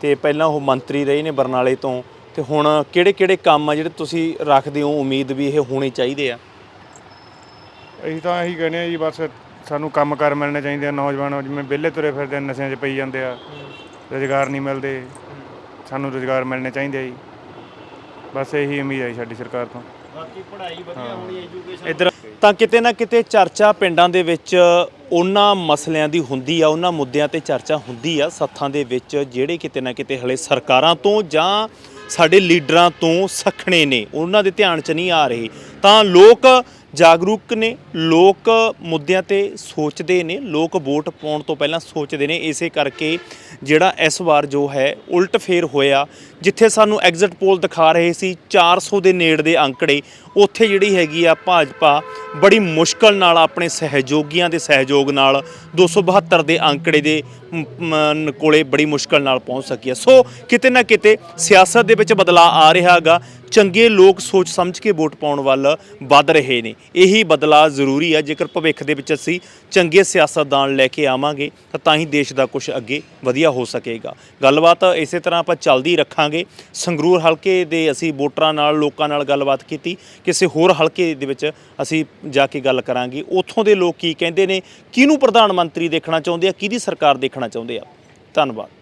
ਤੇ ਪਹਿਲਾਂ ਉਹ ਮੰਤਰੀ ਰਹੇ ਨੇ ਬਰਨਾਲੇ ਤੋਂ। ਤੇ ਹੁਣ ਕਿਹੜੇ ਕਿਹੜੇ ਕੰਮ ਆ ਜਿਹੜੇ ਤੁਸੀਂ ਰੱਖਦੇ ਹੋ? ਉਮੀਦ ਵੀ ਇਹ ਹੋਣੇ ਚਾਹੀਦੇ ਆ। ਅਸੀਂ ਤਾਂ ਇਹੀ ਕਹਿੰਦੇ ਆ ਜੀ ਬਸ ਸਾਨੂੰ ਕੰਮ ਕਰ ਮਿਲਣੇ ਚਾਹੀਦੇ ਆ ਨੌਜਵਾਨ ਜਿਵੇਂ ਵਿਹਲੇ ਤੁਰੇ ਫਿਰਦੇ ਆ, ਨਸ਼ਿਆਂ 'ਚ ਪਈ ਜਾਂਦੇ ਆ। ਰੁਜ਼ਗਾਰ ਨਹੀਂ ਮਿਲਦੇ। ਸਾਨੂੰ ਰੁਜ਼ਗਾਰ ਮਿਲਣੇ ਚਾਹੀਦੇ ਆ ਜੀ। ਬਸ ਇਹੀ ਉਮੀਦ ਹੈ ਸਾਡੀ ਸਰਕਾਰ ਤੋਂ। ਬਾਕੀ ਪੜ੍ਹਾਈ ਵਧੀਆ ਹੋਣੀ ਐਜੂਕੇਸ਼ਨ ਇੱਧਰ ਤਾਂ ਕਿਤੇ ਨਾ ਕਿਤੇ ਚਰਚਾ ਪਿੰਡਾਂ ਦੇ ਵਿੱਚ ਉਹਨਾਂ ਮਸਲਿਆਂ ਦੀ ਹੁੰਦੀ ਆ ਉਹਨਾਂ ਮੁੱਦਿਆਂ ਤੇ ਚਰਚਾ ਹੁੰਦੀ ਆ ਸੱਥਾਂ ਦੇ ਵਿੱਚ ਜਿਹੜੇ ਕਿਤੇ ਨਾ ਕਿਤੇ ਹਲੇ ਸਰਕਾਰਾਂ ਤੋਂ ਜਾਂ ਸਾਡੇ ਲੀਡਰਾਂ ਤੋਂ ਸਖਣੇ ਨੇ ਉਹਨਾਂ ਦੇ ਧਿਆਨ 'ਚ ਨਹੀਂ ਆ ਰਹੇ। ਤਾਂ ਲੋਕ ਜਾਗਰੂਕ ਨੇ ਲੋਕ ਮੁੱਦਿਆਂ ਤੇ ਸੋਚਦੇ ਨੇ ਲੋਕ ਵੋਟ ਪਾਉਣ ਤੋਂ ਪਹਿਲਾਂ ਸੋਚਦੇ ਨੇ ਇਸੇ ਕਰਕੇ ਜਿਹੜਾ ਇਸ ਵਾਰ ਜੋ ਹੈ ਉਲਟ ਫੇਰ ਹੋਇਆ ਜਿੱਥੇ ਸਾਨੂੰ ਐਗਜ਼ਿਟ ਪੋਲ ਦਿਖਾ ਰਹੇ ਸੀ 400 ਦੇ ਨੇੜ ਦੇ ਅੰਕੜੇ ਉੱਥੇ ਜਿਹੜੀ ਹੈਗੀ ਆ ਭਾਜਪਾ ਬੜੀ ਮੁਸ਼ਕਲ ਨਾਲ ਆਪਣੇ ਸਹਿਯੋਗੀਆਂ ਦੇ ਸਹਿਯੋਗ ਨਾਲ 272 ਦੇ ਅੰਕੜੇ ਦੇ ਮ, ਕੋਲੇ ਬੜੀ ਮੁਸ਼ਕਲ ਨਾਲ ਪਹੁੰਚ ਸਕੀ ਹੈ ਸੋ ਕਿਤੇ ਨਾ ਕਿਤੇ ਸਿਆਸਤ ਦੇ ਵਿੱਚ ਬਦਲਾਅ ਆ ਰਿਹਾ ਹੈਗਾ ਚੰਗੇ ਲੋਕ ਸੋਚ ਸਮਝ ਕੇ ਵੋਟ ਪਾਉਣ ਵੱਲ ਵੱਧ ਰਹੇ ਨੇ। ਇਹੀ ਬਦਲਾਅ ਜ਼ਰੂਰੀ ਹੈ ਜੇਕਰ ਭਵਿੱਖ ਦੇ ਵਿੱਚ ਅਸੀਂ ਚੰਗੇ ਸਿਆਸਤਦਾਨ ਲੈ ਕੇ ਆਵਾਂਗੇ, ਤਾਂ ਤਾਂ ਹੀ ਦੇਸ਼ ਦਾ ਕੁਝ ਅੱਗੇ ਵਧੀਆ ਹੋ ਸਕੇਗਾ। ਗੱਲਬਾਤ ਇਸੇ ਤਰ੍ਹਾਂ ਆਪਾਂ ਚੱਲਦੀ ਰੱਖਾਂਗੇ। ਸੰਗਰੂਰ ਹਲਕੇ ਦੇ ਅਸੀਂ ਵੋਟਰਾਂ ਨਾਲ, ਲੋਕਾਂ ਨਾਲ ਗੱਲਬਾਤ ਕੀਤੀ। ਕਿਸੇ ਹੋਰ ਹਲਕੇ ਦੇ ਵਿੱਚ ਅਸੀਂ ਜਾ ਕੇ ਗੱਲ ਕਰਾਂਗੇ। ਉੱਥੋਂ ਦੇ ਲੋਕ ਕੀ ਕਹਿੰਦੇ ਨੇ? ਕਿਹਨੂੰ ਪ੍ਰਧਾਨ ਮੰਤਰੀ ਦੇਖਣਾ ਚਾਹੁੰਦੇ ਆ? ਕਿਹਦੀ ਸਰਕਾਰ ਦੇਖਣਾ ਚਾਹੁੰਦੇ ਆ? ਧੰਨਵਾਦ।